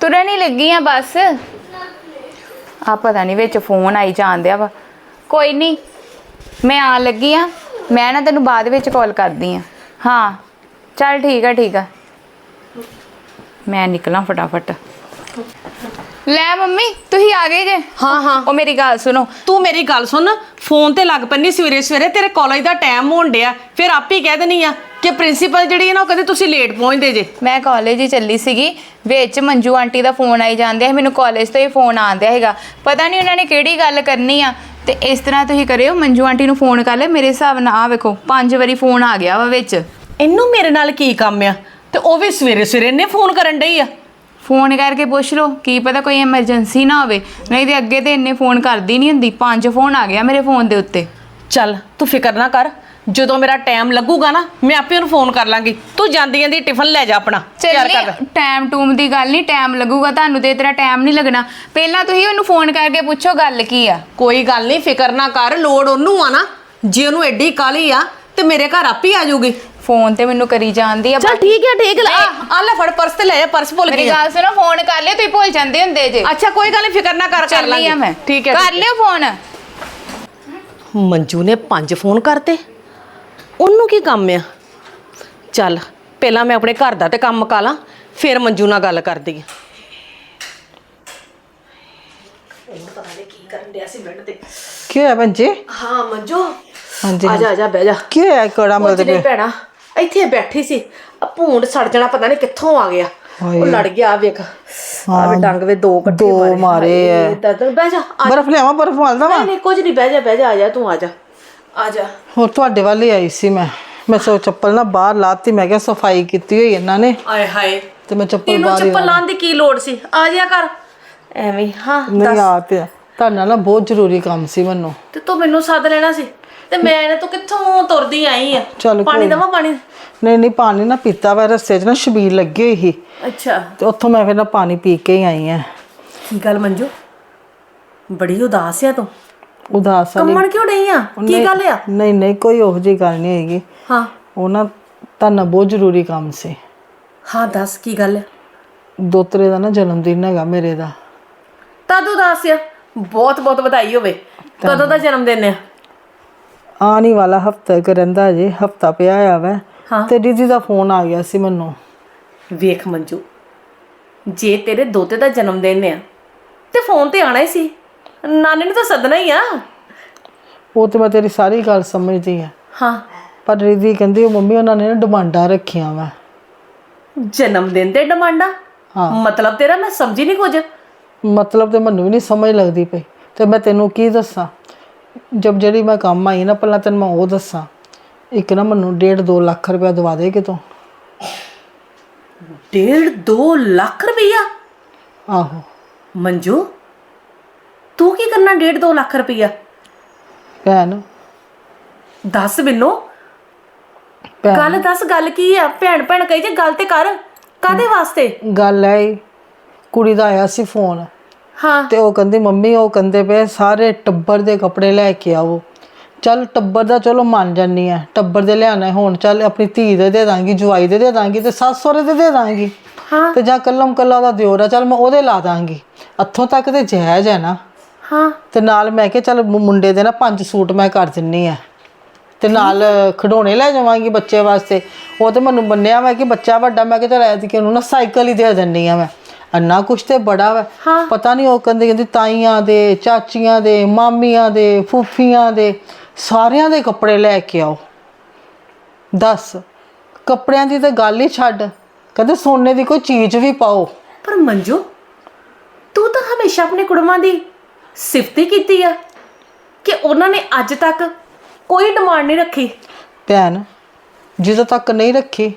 D: ਤੁਰਨ ਹੀ ਲੱਗੀ ਆ ਬਸ? ਆ ਪਤਾ ਨਹੀਂ ਵਿੱਚ ਫੋਨ ਆਈ ਜਾਂਦਿਆ ਵਾ। ਕੋਈ ਨਹੀਂ ਮੈਂ ਆਣ ਲੱਗੀ ਆ। ਮੈਂ ਨਾ ਤੈਨੂੰ ਬਾਅਦ ਵਿੱਚ ਕਾਲ ਕਰਦੀ ਆ। ਹਾਂ, ਚੱਲ ਠੀਕ ਆ ਠੀਕ ਆ। ਮੈਂ ਨਿਕਲਾਂ ਫਟਾਫਟ। ਲੈ ਮੰਮੀ ਤੁਸੀਂ ਆ ਗਏ ਜੇ।
E: ਹਾਂ ਹਾਂ।
D: ਉਹ ਮੇਰੀ ਗੱਲ ਸੁਣੋ।
E: ਤੂੰ ਮੇਰੀ ਗੱਲ ਸੁਣ। ਫੋਨ ਤੇ ਲੱਗ ਪੈਣੀ ਸਵੇਰੇ ਸਵੇਰੇ ਤੇਰੇ ਕਾਲਜ ਦਾ ਟਾਈਮ ਹੋਣ ਡਿਆ। ਫਿਰ ਆਪ ਹੀ ਕਹਿ ਦੇਣੀ ਆ ਕਿ ਪ੍ਰਿੰਸੀਪਲ ਜਿਹੜੀ ਹੈ ਨਾ ਉਹ ਕਹਿੰਦੇ ਤੁਸੀਂ ਲੇਟ ਪਹੁੰਚਦੇ ਜੇ।
D: ਮੈਂ ਕਾਲਜ ਹੀ ਚੱਲੀ ਸੀਗੀ ਵਿੱਚ ਮੰਜੂ ਆਂਟੀ ਦਾ ਫੋਨ ਆਈ ਜਾਂਦੇ ਆ ਮੈਨੂੰ ਕਾਲਜ ਤੋਂ ਹੀ ਫੋਨ ਆਂਦਿਆ ਹੈਗਾ ਪਤਾ ਨਹੀਂ ਉਹਨਾਂ ਨੇ ਕਿਹੜੀ ਗੱਲ ਕਰਨੀ ਆ। ਤੇ ਇਸ ਤਰ੍ਹਾਂ ਤੁਸੀਂ ਕਰਿਓ ਮੰਜੂ ਆਂਟੀ ਨੂੰ ਫੋਨ ਕਰ ਲਿਓ ਮੇਰੇ ਹਿਸਾਬ ਨਾਲ ਆ ਵੇਖੋ ਪੰਜ ਵਾਰੀ ਫੋਨ ਆ ਗਿਆ ਵਾ ਵਿੱਚ।
E: ਇਹਨੂੰ ਮੇਰੇ ਨਾਲ ਕੀ ਕੰਮ ਆ? ਤੇ ਉਹ ਵੀ ਸਵੇਰੇ ਸਵੇਰੇ ਨੇ ਫੋਨ ਕਰਨ ਡਈ ਆ।
D: ਫੋਨ ਕਰਕੇ ਪੁੱਛ ਲਓ ਕੀ ਪਤਾ ਕੋਈ ਐਮਰਜੈਂਸੀ ਨਾ ਹੋਵੇ। ਨਹੀਂ ਤੇ ਅੱਗੇ ਤੇ ਇੰਨੇ ਫੋਨ ਕਰਦੀ ਨਹੀਂ ਹੁੰਦੀ ਪੰਜ ਫੋਨ ਆ ਗਿਆ ਮੇਰੇ ਫੋਨ ਦੇ ਉੱਤੇ।
E: ਚੱਲ ਤੂੰ ਫਿਕਰ ਨਾ ਕਰ ਜਦੋਂ ਮੇਰਾ ਟਾਈਮ ਲੱਗੂਗਾ ਨਾ ਮੈਂ ਆਪੇ ਉਹਨੂੰ ਫੋਨ ਕਰ ਲਾਂਗੀ। ਤੂੰ ਜਾਂਦੀ ਜਾਂਦੀ ਟਿਫਨ ਲੈ ਜਾ ਆਪਣਾ ਤਿਆਰ ਕਰ
D: ਟਾਈਮ ਟੂਮ ਦੀ ਗੱਲ ਨਹੀਂ ਟਾਈਮ ਲੱਗੂਗਾ ਤੁਹਾਨੂੰ ਤੇ ਤੇਰਾ ਟਾਈਮ ਨਹੀਂ ਲੱਗਣਾ। ਪਹਿਲਾਂ ਤੁਸੀਂ ਉਹਨੂੰ ਫੋਨ ਕਰਕੇ ਪੁੱਛੋ ਗੱਲ ਕੀ ਆ।
E: ਕੋਈ ਗੱਲ ਨਹੀਂ ਫਿਕਰ ਨਾ ਕਰ ਲੋੜ ਉਹਨੂੰ ਆ ਨਾ। ਜੇ ਉਹਨੂੰ ਐਡੀ ਕਾਲੀ ਆ ਤੇ ਮੇਰੇ ਘਰ ਆਪੇ ਆ ਜਾਊਗੀ।
D: ਫੋਨ ਤੇ ਮੈਨੂੰ ਕਰੀ ਜਾਂਦੀ ਆ
E: ਚੱਲ ਠੀਕ ਹੈ ਠੀਕ ਲੈ। ਆ ਲੈ ਫੜ ਪਰਸ ਤੇ ਲੈ ਜਾ ਪਰਸ ਭੁੱਲ
D: ਮੇਰੀ
E: ਗਈ ਆ।
D: ਗੱਲ ਸੁਣੋ ਫੋਨ ਕਰ ਲਿਓ ਤੁਸੀਂ ਭੁੱਲ ਜਾਂਦੇ ਹੁੰਦੇ ਜੇ।
E: ਅੱਛਾ ਕੋਈ ਗੱਲ ਨਹੀਂ ਫਿਕਰ ਨਾ ਕਰ ਕਰ
D: ਚੱਲੀ
E: ਲਾਂਗੇ।
D: ਆ ਮੈਂ।
E: ਠੀਕ ਹੈ
D: ਕਰ ਲਿਓ ਫੋਨ।
E: ਮੰਜੂ ਨੇ ਪੰਜ ਫੋਨ ਕਰਤੇ। ਉਹਨੂੰ ਕੀ ਕੰਮ ਆ? ਚੱਲ ਪਹਿਲਾਂ ਮੈਂ ਆਪਣੇ ਘਰ ਦਾ ਤੇ ਕੰਮ ਮੁਕਾ ਲਾਂ ਫਿਰ ਮੰਜੂ ਨਾਲ ਗੱਲ ਕਰਦੀ ਆ।
C: ਕੀ ਹੋਇਆ ਪੰਜੀ
F: ਹਾਂ ਮੰਜੋ।
C: ਹਾਂਜੀ
F: ਆ ਜਾ ਆ ਜਾ ਬਹਿ ਜਾ।
C: ਕੀ ਹੋਇਆ ਕੋੜਾ
F: ਨਹੀਂ ਭੈਣਾ। ਇੱਥੇ ਬੈਠੀ ਸੀ। ਆ ਭੂੰਡ ਸੜ ਜਾਣਾ ਪਤਾ ਨਹੀਂ ਕਿੱਥੋਂ ਆ ਗਿਆ। ਉਹ ਲੜ ਗਿਆ ਵੇਖ। ਆ ਵੇ ਡੰਗ ਵੇ ਦੋ ਕੱਟੇ
C: ਦੋ ਮਾਰੇ। ਐ।
F: ਬਹਿ ਜਾ ਆ ਜਾ।
C: ਬਰਫ ਲਿਆਵਾਂ ਬਰਫ ਮਾਲਦਾ ਵਾ?
F: ਨਹੀਂ ਨਹੀਂ ਕੁਝ ਨਹੀਂ ਬਹਿ ਜਾ ਬਹਿ ਜਾ ਆ ਜਾ ਤੂੰ ਆ ਜਾ। ਆ ਜਾ।
C: ਹੋਰ ਤੁਹਾਡੇ ਵੱਲ ਹੀ ਆਈ ਸੀ ਮੈਂ। ਮੈਂ ਸੋ ਚੱਪਲ ਨਾ ਬਾਹਰ ਲਾਤੀ ਮੈਂ ਕਿਹਾ ਸਫ਼ਾਈ ਕੀਤੀ ਹੋਈ ਇਹਨਾਂ ਨੇ।
F: ਆਏ ਹਾਏ।
C: ਤੇ ਮੈਂ ਚੱਪਲ
F: ਤੈਨੂੰ
C: ਬਾਹਰ ਹੀ
F: ਚੱਪਲ ਲਾਉਣ ਦੀ ਕੀ ਲੋੜ ਸੀ? ਆ ਜਾ ਕਰ। ਐਵੇਂ ਹੀ, ਹਾਂ
C: ਨਹੀਂ ਆ। ਪਿਆ ਤੁਹਾਡੇ ਨਾਲ ਨਾ ਬਹੁਤ ਜ਼ਰੂਰੀ ਕੰਮ ਸੀ ਮੈਨੂੰ।
F: ਤੇ ਤੂੰ ਮੈਨੂੰ ਸੱਦ ਲੈਣਾ ਸੀ। ਤੇ ਮੈਂ ਇਹਨੇ ਤੂੰ ਕਿੱਥੋਂ ਤੁਰਦੀ ਆਈ ਆ?
C: ਚੱਲ
F: ਪਾਣੀ
C: ਕੋਈ
F: ਦਵਾ ਪਾਣੀ?
C: ਨਹੀਂ ਨਹੀਂ ਪਾਣੀ ਨਾ ਪੀਤਾ ਵਾ ਰਸਤੇ 'ਚ ਨਾ ਛਬੀਲ ਲੱਗੀ ਹੋਈ ਸੀ।
F: ਅੱਛਾ।
C: ਤੇ ਉੱਥੋਂ ਮੈਂ ਫਿਰ ਨਾ ਪਾਣੀ ਪੀ ਕੇ ਹੀ ਆਈ ਆ।
F: ਕੀ ਗੱਲ ਮੰਜੂ? ਬੜੀ ਉਦਾਸ ਆ ਤੂੰ।
C: ਉਦਾਸ ਵਾਲੀ
F: ਕੰਮਣ ਕਿਉਂ ਨਹੀਂ ਆ? ਕੀ ਗੱਲ ਆ?
C: ਨਹੀਂ ਨਹੀਂ ਕੋਈ ਉਹੋ ਜਿਹੀ ਗੱਲ ਨਹੀਂ ਹੈਗੀ।
F: ਹਾਂ।
C: ਉਹ ਨਾ ਤੁਹਾਡੇ ਨਾਲ ਬਹੁਤ ਜ਼ਰੂਰੀ ਕੰਮ ਸੀ।
F: ਹਾਂ ਦੱਸ ਕੀ ਗੱਲ ਆ?
C: ਦੋਤਰੇ ਦਾ ਨਾ ਜਨਮ ਦਿਨ ਹੈਗਾ ਮੇਰੇ ਦਾ।
F: ਤਦ ਉਦਾਸ ਆ। ਬਹੁਤ ਬਹੁਤ ਵਧਾਈ ਹੋਵੇ। ਕਦੋਂ ਦਾ ਜਨਮ ਦਿਨ ਆ?
C: ਆਉਣ ਹੀ ਵਾਲਾ ਹਫਤਾ ਕੁ ਰਹਿੰਦਾ ਜੇ ਹਫਤਾ ਪਿਆ ਆ ਵੈ।
F: ਹਾਂ।
C: ਤੇ ਦੀਦੀ ਦਾ ਫੋਨ ਆ ਗਿਆ ਸੀ ਮੈਨੂੰ।
F: ਵੇਖ ਮੰਜੂ ਜੇ ਤੇਰੇ ਦੋਤੇ ਦਾ ਜਨਮ ਦਿਨ ਆ ਤੇ ਫੋਨ ਤੇ ਆਣਾ ਹੀ ਸੀ। ਨਾਨੀ ਨੂੰ ਤਾਂ ਸੱਦਣਾ ਹੀ ਆ।
C: ਉਹ ਤੇ ਮੈਂ ਤੇਰੀ ਸਾਰੀ ਗੱਲ ਸਮਝਦੀ ਆ।
F: ਹਾਂ।
C: ਪਰ ਦੀਦੀ ਕਹਿੰਦੀ ਉਹ ਮੰਮੀ ਉਹਨਾਂ ਨੇ ਨਾ ਡਿਮਾਂਡਾਂ ਰੱਖੀਆਂ ਵਾ।
F: ਜਨਮ ਦਿਨ ਤੇ ਡਿਮਾਂਡਾਂ?
C: ਹਾਂ।
F: ਮਤਲਬ ਤੇਰਾ ਮੈਂ ਸਮਝੀ ਨਹੀਂ ਕੁਝ।
C: ਮਤਲਬ ਤੇ ਮੈਨੂੰ ਵੀ ਨਹੀਂ ਸਮਝ ਲੱਗਦੀ ਪਈ। ਤੇ ਮੈਂ ਤੈਨੂੰ ਕੀ ਦੱਸਾਂ? ਜਦ ਜਿਹੜੀ ਮੈਂ ਕੰਮ ਆਈ ਨਾ ਪਹਿਲਾਂ ਤੈਨੂੰ ਮੈਂ ਉਹ ਦੱਸਾਂ। ਇੱਕ ਨਾ ਮੈਨੂੰ 1.5 2 ਲੱਖ ਰੁਪਇਆ ਦਵਾ ਦੇ ਕਿਤੋਂ।
F: ਡੇਢ 2 ਲੱਖ ਰੁਪਈਆ
C: ਆਹੋ।
F: ਮੰਜੂ ਤੂੰ ਕੀ ਕਰਨਾ ਡੇਢ 2 ਲੱਖ ਰੁਪਈਆ
C: ਭੈਣ।
F: ਦੱਸ ਮੈਨੂੰ।
C: ਭੈਣ।
F: ਗੱਲ ਦੱਸ ਗੱਲ ਕੀ ਆ? ਭੈਣ ਭੈਣ ਕਹੀ ਜੇ ਗੱਲ ਤੇ ਕਰ। ਕਾਦੇ ਵਾਸਤੇ?
C: ਗੱਲ ਹੈ ਕੁੜੀ ਦਾ ਆਇਆ ਸੀ ਫੋਨ।
F: ਹਾਂ।
C: ਤੇ ਉਹ ਕਹਿੰਦੀ ਮੰਮੀ ਉਹ ਕਹਿੰਦੇ ਪਏ ਸਾਰੇ ਟੱਬਰ ਦੇ ਕੱਪੜੇ ਲੈ ਕੇ ਆਵੋ ਚੱਲ ਟੱਬਰ ਦਾ ਚਲੋ ਮੰਨ ਜਾਨੀ ਆ ਟੱਬਰ ਦੇ ਲਿਆਣਾ ਹੁਣ ਚੱਲ ਆਪਣੀ ਧੀ ਦੇ ਦੇ ਦਾਂਗੀ ਜਵਾਈ ਦੇ ਦੇ ਦਾਂਗੀ ਤੇ ਸੱਸ ਸਹੁਰੇ ਦੇ ਦੇ ਦਾਂਗੀ
F: ਹਾਂ।
C: ਤੇ ਜਾਂ ਕੱਲਮ ਕੱਲਾ ਦਾ ਦਿਓਰ ਚੱਲ ਮੈਂ ਉਹਦੇ ਲਾ ਦਾਂਗੀ। ਅੱਥੋਂ ਤੱਕ ਤੇ ਜਾਇਜ਼ ਹੈ ਨਾ।
F: ਹਾਂ।
C: ਤੇ ਨਾਲ ਮੈਂ ਕਿਹਾ ਚੱਲ ਮੁੰਡੇ ਦੇ ਨਾ ਪੰਜ ਸੂਟ ਮੈਂ ਕਰ ਦਿੰਨੀ ਆ। ਤੇ ਨਾਲ ਖਿਡੌਣੇ ਲੈ ਜਾਵਾਂਗੀ ਬੱਚੇ ਵਾਸਤੇ। ਉਹ ਤੇ ਮੈਨੂੰ ਬੰਨਿਆ ਮੈਂ ਕਿ ਬੱਚਾ ਵੱਡਾ ਮੈਂ ਕਿਹਾ ਚੱਲ ਐਤਕੀ ਉਹਨੂੰ ਨਾ ਸਾਈਕਲ ਹੀ ਦੇ ਦਿੰਨੀ ਆ ਮੈਂ। ਅੰਨਾ ਕੁਛ ਤੇ ਬੜਾ ਵਾ।
F: ਹਾਂ।
C: ਪਤਾ ਨਹੀਂ ਉਹ ਕਹਿੰਦੇ ਕਹਿੰਦੀ ਤਾਈਆਂ ਦੇ ਚਾਚੀਆਂ ਦੇ ਮਾਮੀਆਂ ਦੇ ਫੂਫੀਆਂ ਦੇ ਸਾਰਿਆਂ ਦੇ ਕੱਪੜੇ ਲੈ ਕੇ ਆਓ। ਦੱਸ ਕੱਪੜਿਆਂ ਦੀ ਤਾਂ ਗੱਲ ਹੀ ਛੱਡ। ਕਹਿੰਦੇ ਸੋਨੇ ਦੀ ਕੋਈ ਚੀਜ਼ ਵੀ ਪਾਓ।
F: ਪਰ ਮੰਜੂ ਤੂੰ ਤਾਂ ਹਮੇਸ਼ਾ ਆਪਣੇ ਕੁੜਮਾਂ ਦੀ ਸਿਫਤ ਹੀ ਕੀਤੀ ਆ ਕਿ ਉਹਨਾਂ ਨੇ ਅੱਜ ਤੱਕ ਕੋਈ ਡਿਮਾਂਡ ਨਹੀਂ ਰੱਖੀ।
C: ਭੈਣ ਜਦੋਂ ਤੱਕ ਨਹੀਂ ਰੱਖੀ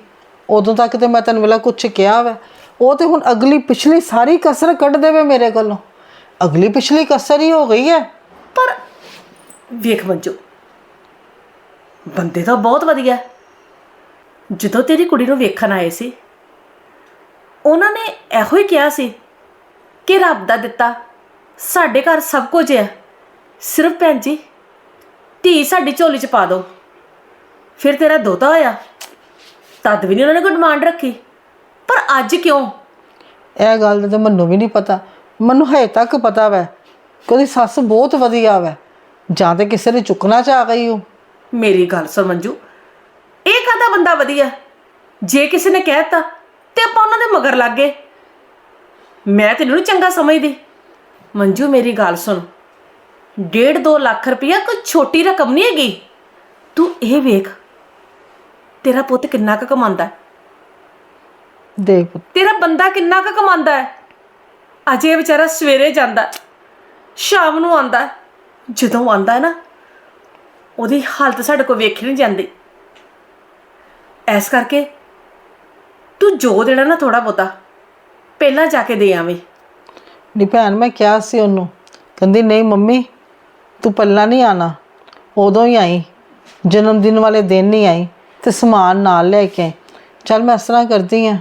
C: ਉਦੋਂ ਤੱਕ ਤੇ ਮੈਂ ਤੈਨੂੰ ਵੇਲਾ ਕੁਝ ਕਿਹਾ ਵਾ। ਉਹ ਤੇ ਹੁਣ ਅਗਲੀ ਪਿਛਲੀ ਸਾਰੀ ਕਸਰ ਕੱਢ ਦੇਵੇ ਮੇਰੇ ਕੋਲੋਂ। ਅਗਲੀ ਪਿਛਲੀ ਕਸਰ ਹੀ ਹੋ ਗਈ ਹੈ।
F: ਪਰ ਵੇਖ ਮੰਜੂ, ਬੰਦੇ ਤਾਂ ਬਹੁਤ ਵਧੀਆ ਜਦੋਂ ਤੇਰੀ ਕੁੜੀ ਨੂੰ ਵੇਖਣ ਆਏ ਸੀ, ਉਹਨਾਂ ਨੇ ਇਹੋ ਹੀ ਕਿਹਾ ਸੀ ਕਿ ਰੱਬ ਦਾ ਦਿੱਤਾ, ਸਾਡੇ ਘਰ ਸਭ ਕੁਝ ਹੈ। ਸਿਰਫ ਭੈਣ ਜੀ, ਧੀ ਸਾਡੀ ਝੋਲੀ 'ਚ ਪਾ ਦਿਓ। ਫਿਰ ਤੇਰਾ ਦੋਤਾ ਹੋਇਆ। ਤਦ ਵੀ ਨਹੀਂ ਉਹਨਾਂ ਨੇ ਕੋਈ ਡਿਮਾਂਡ ਰੱਖੀ। ਪਰ ਅੱਜ ਕਿਉਂ?
C: ਇਹ ਗੱਲ ਦਾ ਤੇ ਮੈਨੂੰ ਵੀ ਨਹੀਂ ਪਤਾ। ਮੈਨੂੰ ਹਜੇ ਤੱਕ ਪਤਾ ਵੈ ਕਿ ਉਹਦੀ ਸੱਸ ਬਹੁਤ ਵਧੀਆ ਵੈ। ਜਾਂ ਤੇ ਕਿਸੇ ਨੇ ਚੁੱਕਣਾ ਚਾਹ ਗਈ ਉਹ
F: ਮੇਰੀ ਗੱਲ ਸੁਣ ਮੰਜੂ ਇਹ ਕਾਹਦਾ ਬੰਦਾ ਵਧੀਆ? ਜੇ ਕਿਸੇ ਨੇ ਕਹਿਤਾ ਤੇ ਆਪਾਂ ਉਹਨਾਂ ਦੇ ਮਗਰ ਲੱਗ ਗਏ। ਮੈਂ ਤੈਨੂੰ ਨੀ ਚੰਗਾ ਸਮਝਦੀ। ਮੰਜੂ ਮੇਰੀ ਗੱਲ ਸੁਣ। ਡੇਢ 2 ਲੱਖ ਰੁਪਇਆ ਕੋਈ ਛੋਟੀ ਰਕਮ ਨਹੀਂ ਹੈਗੀ। ਤੂੰ ਇਹ ਵੇਖ ਤੇਰਾ ਪੁੱਤ ਕਿੰਨਾ ਕੁ ਕਮਾਉਂਦਾ ਹੈ?
C: ਦੇਖ ਪੁੱਤ,
F: ਤੇਰਾ ਬੰਦਾ ਕਿੰਨਾ ਕੁ ਕਮਾਉਂਦਾ ਹੈ? ਅਜੇ ਵਿਚਾਰਾ ਸਵੇਰੇ ਜਾਂਦਾ ਸ਼ਾਮ ਨੂੰ ਆਉਂਦਾ। ਜਦੋਂ ਆਉਂਦਾ ਨਾ ਉਹਦੀ ਹਾਲਤ ਸਾਡੇ ਕੋਲ ਵੇਖੀ ਨਹੀਂ ਜਾਂਦੀ। ਐਸ ਕਰਕੇ ਤੂੰ ਜੋ ਦੇਣਾ ਨਾ ਥੋੜਾ ਬਹੁਤਾ ਪਹਿਲਾਂ ਜਾ ਕੇ ਦੇ ਆਵੇਂ।
C: ਨੀ ਭੈਣ ਮੈਂ ਕਿਹਾ ਸੀ ਉਹਨੂੰ ਕਹਿੰਦੀ ਨਹੀਂ ਮੰਮੀ ਤੂੰ ਪੱਲਾ ਨਹੀਂ ਆਣਾ ਉਦੋਂ ਹੀ ਆਈ। ਜਨਮ ਦਿਨ ਵਾਲੇ ਦਿਨ ਨਹੀਂ ਆਈ ਤੇ ਸਮਾਨ ਨਾਲ ਲੈ ਕੇ ਆਈ। ਚੱਲ ਮੈਂ ਇਸ ਤਰ੍ਹਾਂ ਕਰਦੀ ਆ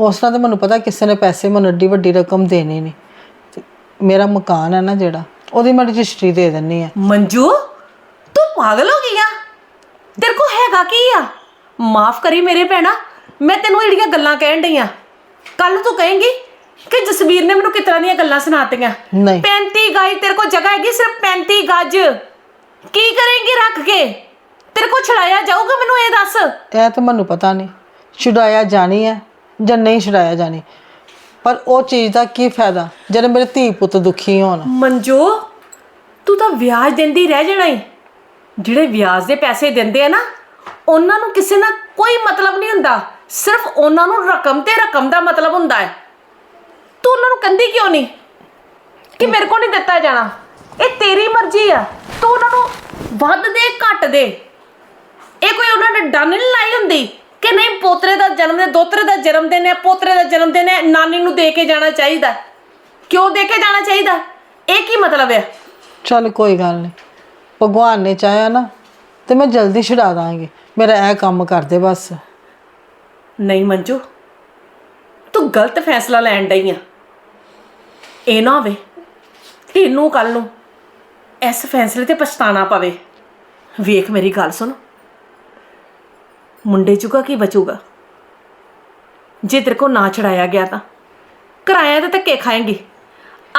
C: ਉਸ ਤਰ੍ਹਾਂ ਤਾਂ ਮੈਨੂੰ ਪਤਾ ਕਿਸੇ ਨੇ ਪੈਸੇ ਮੈਨੂੰ ਏਡੀ ਵੱਡੀ ਰਕਮ ਦੇਣੀ ਨਹੀਂ। ਤੇ ਮੇਰਾ ਮਕਾਨ ਹੈ ਨਾ ਜਿਹੜਾ ਉਹਦੀ ਮੈਂ ਰਜਿਸਟਰੀ ਦੇ ਦਿੰਨੀ ਆ।
F: ਮੰਜੂ ਤੂੰ ਪਾਗਲ ਹੋ ਗਈ ਆ? ਤੇਰੇ ਕੋ ਹੈਗਾ ਕੀ ਆ? ਮਾਫ ਕਰੀ ਮੇਰੇ ਭੈਣਾ ਮੈਂ ਤੈਨੂੰ ਜਿਹੜੀਆਂ ਗੱਲਾਂ ਕਹਿਣ ਡਈ ਆ। ਕੱਲ ਤੂੰ ਕਹੇਂਗੀ ਕਿ ਜਸਵੀਰ ਨੇ ਮੈਨੂੰ ਕਿਤਨਾ ਦੀਆਂ ਗੱਲਾਂ ਸੁਣਾਤੀਆਂ।
C: ਨਹੀਂ।
F: 35 ਗਜ ਤੇਰੇ ਕੋ ਜਗ੍ਹਾ ਹੈਗੀ ਸਿਰਫ 35 ਗਜ। ਕੀ ਕਰੇਂਗੀ ਰੱਖ ਕੇ? ਤੇਰੇ ਕੋ ਛੜਾਇਆ ਜਾਊਗਾ ਮੈਨੂੰ ਇਹ ਦੱਸ?
C: ਇਹ ਤਾਂ ਮੈਨੂੰ ਪਤਾ ਨਹੀਂ। ਛੁਡਾਇਆ ਜਾਣੀ ਹੈ। ਜਾਂ ਨਹੀਂ ਛੁਡਾਇਆ ਜਾਣੀ। ਪਰ ਉਹ ਚੀਜ਼ ਦਾ ਕੀ ਫਾਇਦਾ? ਜਦੋਂ ਮੇਰੇ ਧੀ ਪੁੱਤ ਦੁਖੀ ਹੋਣ।
F: ਮੰਜੂ, ਤੂੰ ਤਾਂ ਵਿਆਜ ਦਿੰਦੀ ਰਹਿ ਜਾਣਾ ਈ। ਜਿਹੜੇ ਵਿਆਜ ਦੇ ਪੈਸੇ ਦਿੰਦੇ ਆ ਨਾ, ਉਹਨਾਂ ਨੂੰ ਕਿਸੇ ਨਾਲ ਕੋਈ ਮਤਲਬ ਨਹੀਂ ਹੁੰਦਾ। ਸਿਰਫ ਉਹਨਾਂ ਨੂੰ ਰਕਮ ਤੇ ਰਕਮ ਦਾ ਮਤਲਬ ਹੁੰਦਾ ਹੈ। ਤੂੰ ਉਹਨਾਂ ਨੂੰ ਕੰਦੀ ਕਿਉਂ ਨਹੀਂ? ਕਿ ਮੇਰੇ ਕੋਲ ਨਹੀਂ ਦਿੱਤਾ ਜਾਣਾ। ਇਹ ਤੇਰੀ ਮਰਜ਼ੀ ਆ। ਤੂੰ ਉਹਨਾਂ ਨੂੰ ਵੱਧ ਦੇ ਘੱਟ ਦੇ। ਇਹ ਕੋਈ ਉਹਨਾਂ ਨੇ ਡਨ ਨਹੀਂ ਲਾਈ ਹੁੰਦੀ। ਕਿ ਨਹੀਂ ਪੋਤਰੇ ਦਾ ਜਨਮ ਦਿਨ ਦੋਤਰੇ ਦਾ ਜਨਮ ਦਿਨ ਹੈ ਪੋਤਰੇ ਦਾ ਜਨਮ ਦਿਨ ਹੈ ਨਾਨੀ ਨੂੰ ਦੇ ਕੇ ਜਾਣਾ ਚਾਹੀਦਾ ਕਿਉਂ ਦੇ ਕੇ ਜਾਣਾ ਚਾਹੀਦਾ ਇਹ ਕੀ ਮਤਲਬ ਹੈ?
C: ਚੱਲ ਕੋਈ ਗੱਲ ਨਹੀਂ। ਭਗਵਾਨ ਨੇ ਚਾਹਿਆ ਨਾ ਤੇ ਮੈਂ ਜਲਦੀ ਛੁਡਾ ਦਾਂਗੀ। ਮੇਰਾ ਇਹ ਕੰਮ ਕਰ ਦੇ ਬਸ।
F: ਨਹੀਂ ਮੰਜੂ ਤੂੰ ਗਲਤ ਫੈਸਲਾ ਲੈਣ ਡਈ ਆ। ਇਹ ਨਾ ਹੋਵੇ ਤੈਨੂੰ ਕੱਲ ਨੂੰ ਇਸ ਫੈਸਲੇ ਤੇ ਪਛਤਾਣਾ ਪਵੇ। ਵੇਖ ਮੇਰੀ ਗੱਲ ਸੁਣ। ਮੁੰਡੇ ਚੁਕਾ ਕੀ ਬਚੂਗਾ? ਜੇ ਤੇਰੇ ਕੋ ਨਾ ਚੜਾਇਆ ਗਿਆ ਤਾਂ? ਕਿਰਾਇਆ ਤੇ ਧੱਕੇ ਖਾਏਂਗੀ।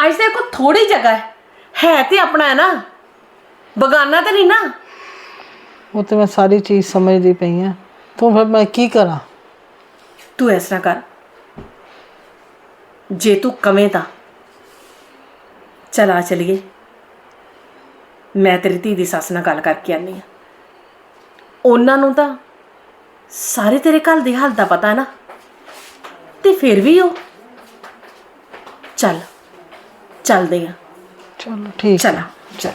F: ਅੱਜ ਤੇਰੇ ਕੋ ਥੋੜੀ ਜਗ੍ਹਾ ਹੈ। ਹੈ ਤੇ ਆਪਣਾ ਹੈ ਨਾ। ਬਗਾਨਾ ਤੇ ਨਹੀਂ ਨਾ।
C: ਉਹ ਤੇ ਮੈਂ ਸਾਰੀ ਚੀਜ਼ ਸਮਝਦੀ ਪਈ ਆ ਤੂੰ ਫਿਰ ਮੈਂ ਕੀ ਕਰਾਂ?
F: ਤੂੰ ਤਰ੍ਹਾਂ ਕਰ। ਜੇ ਤੂੰ ਕਵੇਂ ਤਾਂ। ਚਲਾ ਚਲੀਏ। ਮੈਂ ਤੇਰੀ ਧੀ ਦੀ ਸੱਸ ਨਾਲ ਗੱਲ ਕਰਕੇ ਆਨੀ ਆ ਉਹਨਾਂ ਨੂੰ ਤਾਂ ਸਾਰੇ ਤੇਰੇ ਘਰ ਦੇ ਹਾਲ ਦਾ ਪਤਾ ਹੈ ਨਾ। ਤੇ ਫਿਰ ਵੀ ਉਹ। ਚੱਲ ਚੱਲਦੇ ਆ
C: ਚਲੋ ਠੀਕ
F: ਚਲਾ। ਚੱਲ।